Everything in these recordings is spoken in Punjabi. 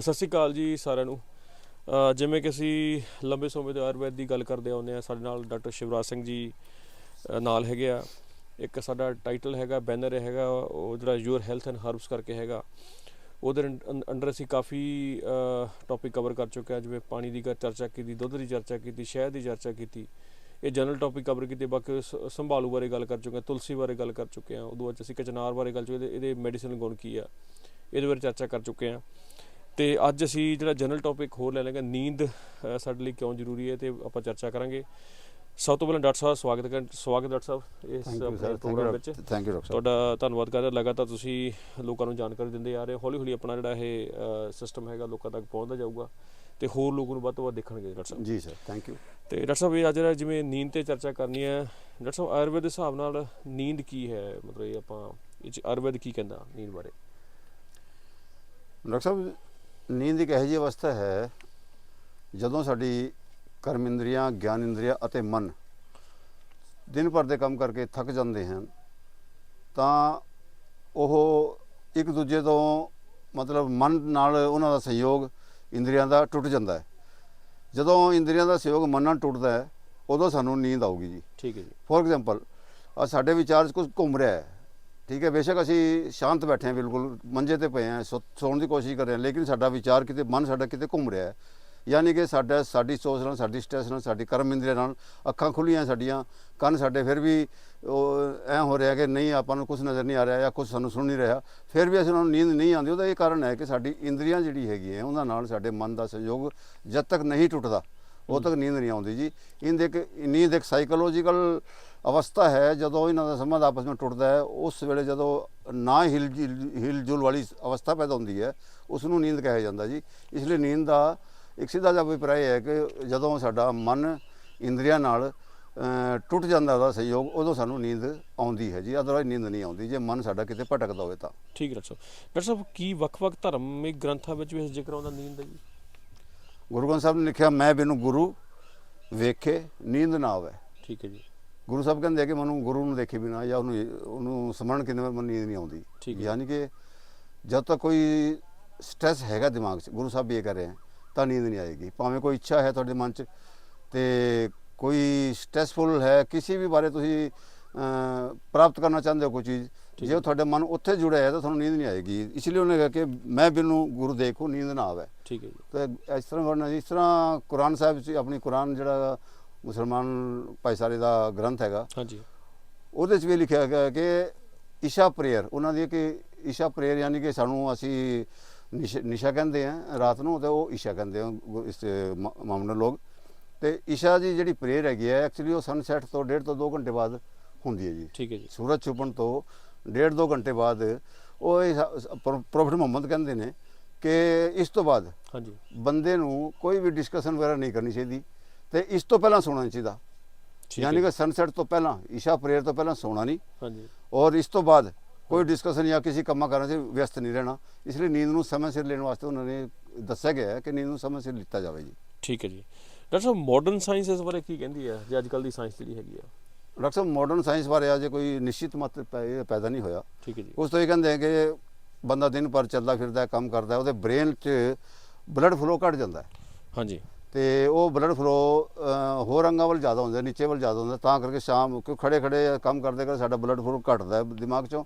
ਸਤਿ ਸ਼੍ਰੀ ਅਕਾਲ ਜੀ ਸਾਰਿਆਂ ਨੂੰ। ਜਿਵੇਂ ਕਿ ਅਸੀਂ ਲੰਬੇ ਸਮੇਂ ਤੋਂ ਆਯੁਰਵੈਦ ਦੀ ਗੱਲ ਕਰਦੇ ਆਉਂਦੇ ਆ ਸਾਡੇ ਨਾਲ ਡਾਕਟਰ ਸ਼ਿਵਰਾਜ ਸਿੰਘ ਜੀ ਨਾਲ ਹੈਗੇ ਆ। ਇੱਕ ਸਾਡਾ ਟਾਈਟਲ ਹੈਗਾ ਬੈਨਰ ਹੈਗਾ, ਉਹ ਜਿਹੜਾ ਯੂਅਰ ਹੈਲਥ ਐਂਡ ਹਰਬਸ ਕਰਕੇ ਹੈਗਾ। ਉਹਦੇ ਅੰ- ਅੰਡਰ ਅਸੀਂ ਕਾਫੀ ਟੌਪਿਕ ਕਵਰ ਕਰ ਚੁੱਕੇ ਹਾਂ, ਜਿਵੇਂ ਪਾਣੀ ਦੀ ਗ- ਚਰਚਾ ਕੀਤੀ, ਦੁੱਧ ਦੀ ਚਰਚਾ ਕੀਤੀ, ਸ਼ਹਿਦ ਦੀ ਚਰਚਾ ਕੀਤੀ। ਇਹ ਜਨਰਲ ਟੌਪਿਕ ਕਵਰ ਕੀਤੇ, ਬਾਕੀ ਸ- ਸੰਭਾਲੂ ਬਾਰੇ ਗੱਲ ਕਰ ਚੁੱਕੇ ਹਾਂ, ਤੁਲਸੀ ਬਾਰੇ ਗੱਲ ਕਰ ਚੁੱਕੇ ਹਾਂ। ਉਦੋਂ ਬਾਅਦ 'ਚ ਅਸੀਂ ਕਚਨਾਰ ਬਾਰੇ ਗੱਲ ਚੁੱਕੇ ਇਹਦੇ- ਇਹਦੇ ਮੈਡੀਸਨਲ ਗੁਣ ਕੀ ਆ, ਇਹਦੇ ਬਾਰੇ ਚਰਚਾ ਕਰ ਚੁੱਕੇ ਹਾਂ। ਤੇ ਅੱਜ ਅਸੀਂ ਜਿਹੜਾ ਜਨਰਲ ਟੌਪਿਕ ਹੋਰ ਲੈ ਲਾਂਗੇ ਨੀਂਦ ਸਾਡੇ ਲਈ ਕਿਉਂ ਜ਼ਰੂਰੀ ਹੈ ਤੇ ਆਪਾਂ ਚਰਚਾ ਕਰਾਂਗੇ। ਸਭ ਤੋਂ ਪਹਿਲਾਂ ਡਾਕਟਰ ਸਾਹਿਬ ਸਵਾਗਤ ਕਰ ਸਵਾਗਤ ਡਾਕਟਰ ਸਾਹਿਬ ਇਸ ਪ੍ਰੋਗਰਾਮ ਵਿੱਚ। ਥੈਂਕ ਯੂ ਡਾਕਟਰ ਸਾਹਿਬ। ਤੁਹਾਡਾ ਧੰਨਵਾਦ ਕਰਦੇ। ਲਗਾਤਾਰ ਤੁਸੀਂ ਲੋਕਾਂ ਨੂੰ ਜਾਣਕਾਰੀ ਦਿੰਦੇ ਆ ਰਹੇ ਹੋ। ਹੌਲੀ ਹੌਲੀ ਆਪਣਾ ਜਿਹੜਾ ਇਹ ਸਿਸਟਮ ਹੈਗਾ ਲੋਕਾਂ ਤੱਕ ਪਹੁੰਚਦਾ ਜਾਊਗਾ ਤੇ ਹੋਰ ਲੋਕਾਂ ਨੂੰ ਵੱਧ ਤੋਂ ਵੱਧ ਦੇਖਣਗੇ ਡਾਕਟਰ ਸਾਹਿਬ। ਜੀ ਸਰ ਥੈਂਕ ਯੂ ਤੇ ਡਾਕਟਰ ਸਾਹਿਬ ਇਹ ਅੱਜ ਜਿਹੜਾ ਜਿਵੇਂ ਨੀਂਦ ਤੇ ਚਰਚਾ ਕਰਨੀ ਹੈ ਡਾਕਟਰ ਸਾਹਿਬ ਆਯੁਰਵੇਦ ਦੇ ਹਿਸਾਬ ਨਾਲ ਨੀਂਦ ਕੀ ਹੈ? ਮਤਲਬ ਇਹ ਆਪਾਂ ਇਹ ਆਯੁਰਵੇਦ ਕੀ ਕਹਿੰਦਾ ਨੀਂਦ ਬਾਰੇ? ਡਾਕਟਰ ਸਾਹਿਬ ਨੀਂਦ ਇੱਕ ਇਹੋ ਜਿਹੀ ਅਵਸਥਾ ਹੈ ਜਦੋਂ ਸਾਡੀ ਕਰਮ ਇੰਦਰੀਆਂ ਗਿਆਨ ਇੰਦਰੀਆਂ ਅਤੇ ਮਨ ਦਿਨ ਭਰ ਦੇ ਕੰਮ ਕਰਕੇ ਥੱਕ ਜਾਂਦੇ ਹਨ ਤਾਂ ਉਹ ਇੱਕ ਦੂਜੇ ਤੋਂ ਮਤਲਬ ਮਨ ਨਾਲ ਉਹਨਾਂ ਦਾ ਸਹਿਯੋਗ ਇੰਦਰੀਆਂ ਦਾ ਟੁੱਟ ਜਾਂਦਾ ਹੈ। ਜਦੋਂ ਇੰਦਰੀਆਂ ਦਾ ਸਹਿਯੋਗ ਮਨ ਨਾਲ ਟੁੱਟਦਾ ਹੈ ਉਦੋਂ ਸਾਨੂੰ ਨੀਂਦ ਆਊਗੀ ਜੀ। ਠੀਕ ਹੈ ਜੀ। ਫੋਰ ਐਗਜ਼ਾਮਪਲ ਸਾਡੇ ਵਿਚਾਰ ਕੁਝ ਘੁੰਮ ਰਿਹਾ ਹੈ। ਠੀਕ ਹੈ, ਬੇਸ਼ੱਕ ਅਸੀਂ ਸ਼ਾਂਤ ਬੈਠੇ ਹਾਂ, ਬਿਲਕੁਲ ਮੰਜੇ ਤੇ ਪਏ ਹਾਂ, ਸੌ- ਸੌਣ ਦੀ ਕੋਸ਼ਿਸ਼ ਕਰ ਰਹੇ ਹਾਂ, ਲੇਕਿਨ ਸਾਡਾ ਵਿਚਾਰ ਕਿਤੇ, ਮਨ ਸਾਡਾ ਕਿਤੇ ਘੁੰਮ ਰਿਹਾ ਹੈ। ਯਾਨੀ ਕਿ ਸਾਡਾ, ਸਾਡੀ ਸੋਚ ਨਾਲ, ਸਾਡੀ ਸਟ੍ਰੈਸ ਨਾਲ, ਸਾਡੀ ਕਰਮ ਇੰਦਰੀਆਂ ਨਾਲ ਅੱਖਾਂ ਖੁੱਲੀਆਂ ਸਾਡੀਆਂ, ਕੰਨ ਸਾਡੇ ਫਿਰ ਵੀ ਉਹ ਐ ਹੋ ਰਿਹਾ ਕਿ ਨਹੀਂ, ਆਪਾਂ ਨੂੰ ਕੁਝ ਨਜ਼ਰ ਨਹੀਂ ਆ ਰਿਹਾ ਜਾਂ ਕੁਝ ਸਾਨੂੰ ਸੁਣ ਨਹੀਂ ਰਿਹਾ, ਫਿਰ ਵੀ ਅਸੀਂ ਉਹਨਾਂ ਨੂੰ ਨੀਂਦ ਨਹੀਂ ਆਉਂਦੀ, ਉਹਦਾ ਇਹ ਕਾਰਨ ਹੈ ਕਿ ਸਾਡੀ ਇੰਦਰੀਆਂ ਜਿਹੜੀ ਹੈਗੀ ਹੈ ਉਹਨਾਂ ਨਾਲ ਸਾਡੇ ਮਨ ਦਾ ਸਹਿਯੋਗ ਜਦ ਤੱਕ ਨਹੀਂ ਟੁੱਟਦਾ, ਉਦੋਂ ਤੱਕ ਨੀਂਦ ਨਹੀਂ ਆਉਂਦੀ ਜੀ। ਨੀਂਦ ਇੱਕ ਨੀਂਦ ਇੱਕ ਸਾਈਕੋਲੋਜੀਕਲ ਅਵਸਥਾ ਹੈ ਜਦੋਂ ਇਹਨਾਂ ਦਾ ਸੰਬੰਧ ਆਪਸ ਵਿੱਚ ਟੁੱਟਦਾ ਹੈ ਉਸ ਵੇਲੇ ਜਦੋਂ ਨਾ ਹਿਲ ਹਿਲ ਜੁਲ ਵਾਲੀ ਅਵਸਥਾ ਪੈਦਾ ਹੁੰਦੀ ਹੈ ਉਸ ਨੂੰ ਨੀਂਦ ਕਿਹਾ ਜਾਂਦਾ ਜੀ। ਇਸ ਲਈ ਨੀਂਦ ਦਾ ਇੱਕ ਸਿੱਧਾ ਜਿਹਾ ਅਭਿਪਰਾय ਹੈ ਕਿ ਜਦੋਂ ਸਾਡਾ ਮਨ ਇੰਦਰੀਆਂ ਨਾਲ ਟੁੱਟ ਜਾਂਦਾ ਉਹਦਾ ਸਹਿਯੋਗ ਉਦੋਂ ਸਾਨੂੰ ਨੀਂਦ ਆਉਂਦੀ ਹੈ ਜੀ। ਅਦਰਵਾਇਜ਼ ਨੀਂਦ ਨਹੀਂ ਆਉਂਦੀ। ਜੇ ਮਨ ਸਾਡਾ ਕਿਤੇ ਭਟਕਦਾ ਹੋਵੇ ਤਾਂ। ਠੀਕ ਹੈ ਡਾਕਟਰ ਸਾਹਿਬ। ਡਾਕਟਰ ਸਾਹਿਬ ਕੀ ਵੱਖ-ਵੱਖ ਧਰਮਿਕ ਗ੍ਰੰਥਾਂ ਵਿੱਚ ਵੀ ਇਸ ਜ਼ਿਕਰ ਆਉਂਦਾ ਨੀਂਦ ਦਾ ਜੀ? ਗੁਰੂ ਗ੍ਰੰਥ ਸਾਹਿਬ ਨੇ ਲਿਖਿਆ ਮੈਂ ਬਿਨੂੰ ਗੁਰੂ ਵੇਖੇ ਨੀਂਦ ਨਾ ਆਵੇ। ਠੀਕ ਹੈ ਜੀ। ਗੁਰੂ ਸਾਹਿਬ ਕਹਿੰਦੇ ਆ ਕਿ ਮੈਨੂੰ ਗੁਰੂ ਨੂੰ ਦੇਖੇ ਬਿਨਾ ਜਾਂ ਉਹਨੂੰ ਉਹਨੂੰ ਸਮਝਣ ਕਿੰਨੇ ਮੈਨੂੰ ਨੀਂਦ ਨਹੀਂ ਆਉਂਦੀ। ਯਾਨੀ ਕਿ ਜਦ ਤੱਕ ਕੋਈ ਸਟ੍ਰੈਸ ਹੈਗਾ ਦਿਮਾਗ 'ਚ ਗੁਰੂ ਸਾਹਿਬ ਵੀ ਇਹ ਕਰ ਰਹੇ ਹੈ ਤਾਂ ਨੀਂਦ ਨਹੀਂ ਆਏਗੀ। ਭਾਵੇਂ ਕੋਈ ਇੱਛਾ ਹੈ ਤੁਹਾਡੇ ਮਨ 'ਚ ਤੇ ਕੋਈ ਸਟ੍ਰੈਸਫੁਲ ਹੈ ਕਿਸੇ ਵੀ ਬਾਰੇ ਤੁਸੀਂ ਪ੍ਰਾਪਤ ਕਰਨਾ ਚਾਹੁੰਦੇ ਹੋ ਕੋਈ ਚੀਜ਼ ਜੇ ਉਹ ਤੁਹਾਡੇ ਮਨ ਉੱਥੇ ਜੁੜਿਆ ਹੈ ਤਾਂ ਤੁਹਾਨੂੰ ਨੀਂਦ ਨਹੀਂ ਆਏਗੀ। ਇਸ ਲਈ ਉਹਨੇ ਕਿਹਾ ਕਿ ਮੈਂ ਬਿਨੂੰ ਗੁਰੂ ਦੇਖੋ ਨੀਂਦ ਨਾ ਆਵੇ। ਠੀਕ ਹੈ ਜੀ। ਤੇ ਇਸ ਤਰ੍ਹਾਂ ਵਰਨਾ ਇਸ ਤਰ੍ਹਾਂ ਕੁਰਾਨ ਸਾਹਿਬ 'ਚ ਆਪਣੀ ਕੁਰਾਨ ਜਿਹੜਾ ਮੁਸਲਮਾਨ ਭਾਈਚਾਰੇ ਦਾ ਗ੍ਰੰਥ ਹੈਗਾ। ਹਾਂਜੀ। ਉਹਦੇ 'ਚ ਵੀ ਲਿਖਿਆ ਗਿਆ ਕਿ ਇਸ਼ਾ ਪ੍ਰੇਅਰ ਉਹਨਾਂ ਦੀ ਕਿ ਇਸ਼ਾ ਪ੍ਰੇਅਰ ਯਾਨੀ ਕਿ ਸਾਨੂੰ ਅਸੀਂ ਨਿਸ਼- ਕਹਿੰਦੇ ਆ ਰਾਤ ਨੂੰ ਤੇ ਉਹ ਇਸ਼ਾ ਕਹਿੰਦੇ ਆ ਇਸ ਮਾਮਲੇ ਲੋਕ। ਤੇ ਇਸ਼ਾ ਦੀ ਜਿਹੜੀ ਪ੍ਰੇਅਰ ਹੈਗੀ ਹੈ ਐਕਚੁਅਲੀ ਉਹ ਸਨਸੈਟ ਤੋਂ ਡੇਢ ਤੋਂ 2 ਘੰਟੇ ਬਾਅਦ ਹੁੰਦੀ ਹੈ ਜੀ। ਠੀਕ ਹੈ ਜੀ। ਸੂਰਜ ਛੁਪਣ ਤੋਂ ਡੇਢ ਦੋ ਘੰਟੇ ਬਾਅਦ ਉਹ ਪ੍ਰੋਫਟ ਮੁਹੰਮਦ ਕਹਿੰਦੇ ਨੇ ਕਿ ਇਸ ਤੋਂ ਬਾਅਦ ਹਾਂਜੀ। ਬੰਦੇ ਨੂੰ ਕੋਈ ਵੀ ਡਿਸਕਸ਼ਨ ਵਗੈਰਾ ਨਹੀਂ ਕਰਨੀ ਚਾਹੀਦੀ। ਤੇ ਇਸ ਤੋਂ ਪਹਿਲਾਂ ਸੌਣਾ ਨਹੀਂ ਚਾਹੀਦਾ। ਯਾਨੀ ਕਿ ਸਨਸੈਟ ਤੋਂ ਪਹਿਲਾਂ ਇਸ਼ਾ ਪ੍ਰੇਅਰ ਤੋਂ ਪਹਿਲਾਂ ਸੌਣਾ ਨਹੀਂ। ਹਾਂਜੀ। ਔਰ ਇਸ ਤੋਂ ਬਾਅਦ ਕੋਈ ਡਿਸਕਸ਼ਨ ਜਾਂ ਕਿਸੇ ਕੰਮਾਂ ਕਾਰਾਂ 'ਚ ਵਿਅਸਤ ਨਹੀਂ ਰਹਿਣਾ। ਇਸ ਲਈ ਨੀਂਦ ਨੂੰ ਸਮੇਂ ਸਿਰ ਲੈਣ ਵਾਸਤੇ ਉਹਨਾਂ ਨੇ ਦੱਸਿਆ ਗਿਆ ਹੈ ਕਿ ਨੀਂਦ ਨੂੰ ਸਮੇਂ ਸਿਰ ਲਿੱਤਾ ਜਾਵੇ ਜੀ। ਠੀਕ ਹੈ ਜੀ। ਡਾਕਟਰ ਸਾਹਿਬ ਮਾਡਰਨ ਸਾਇੰਸ ਇਸ ਬਾਰੇ ਕੀ ਕਹਿੰਦੀ ਹੈ? ਜੇ ਅੱਜ ਕੱਲ ਦੀ ਸਾਇੰਸ ਜਿਹੜੀ ਹੈਗੀ ਆ। ਡਾਕਟਰ ਸਾਹਿਬ ਮਾਡਰਨ ਸਾਇੰਸ ਬਾਰੇ ਅਜੇ ਕੋਈ ਨਿਸ਼ਚਿਤ ਮਤ ਪੈਦਾ ਨਹੀਂ ਹੋਇਆ। ਠੀਕ ਹੈ ਜੀ। ਉਸ ਤੋਂ ਇਹ ਕਹਿੰਦੇ ਆ ਕਿ ਬੰਦਾ ਦਿਨ ਭਰ ਚੱਲਦਾ ਫਿਰਦਾ ਹੈ, ਕੰਮ ਕਰਦਾ ਹੈ, ਉਹਦੇ ਬ੍ਰੇਨ 'ਚ ਬਲੱਡ ਫਲੋ ਘਟ ਜਾਂਦਾ ਹੈ। ਹਾਂਜੀ। ਤੇ ਉਹ ਬਲੱਡ ਫਲੋ ਹੋਰ ਅੰਗਾਂ ਵੱਲ ਜ਼ਿਆਦਾ ਹੁੰਦਾ, ਨੀਚੇ ਵੱਲ ਜ਼ਿਆਦਾ ਹੁੰਦਾ, ਤਾਂ ਕਰਕੇ ਸ਼ਾਮ ਕਿਉਂ ਖੜੇ ਖੜੇ ਕੰਮ ਕਰਦੇ ਕਰਦੇ ਸਾਡਾ ਬਲੱਡ ਫਲੋ ਘਟਦਾ ਦਿਮਾਗ 'ਚੋਂ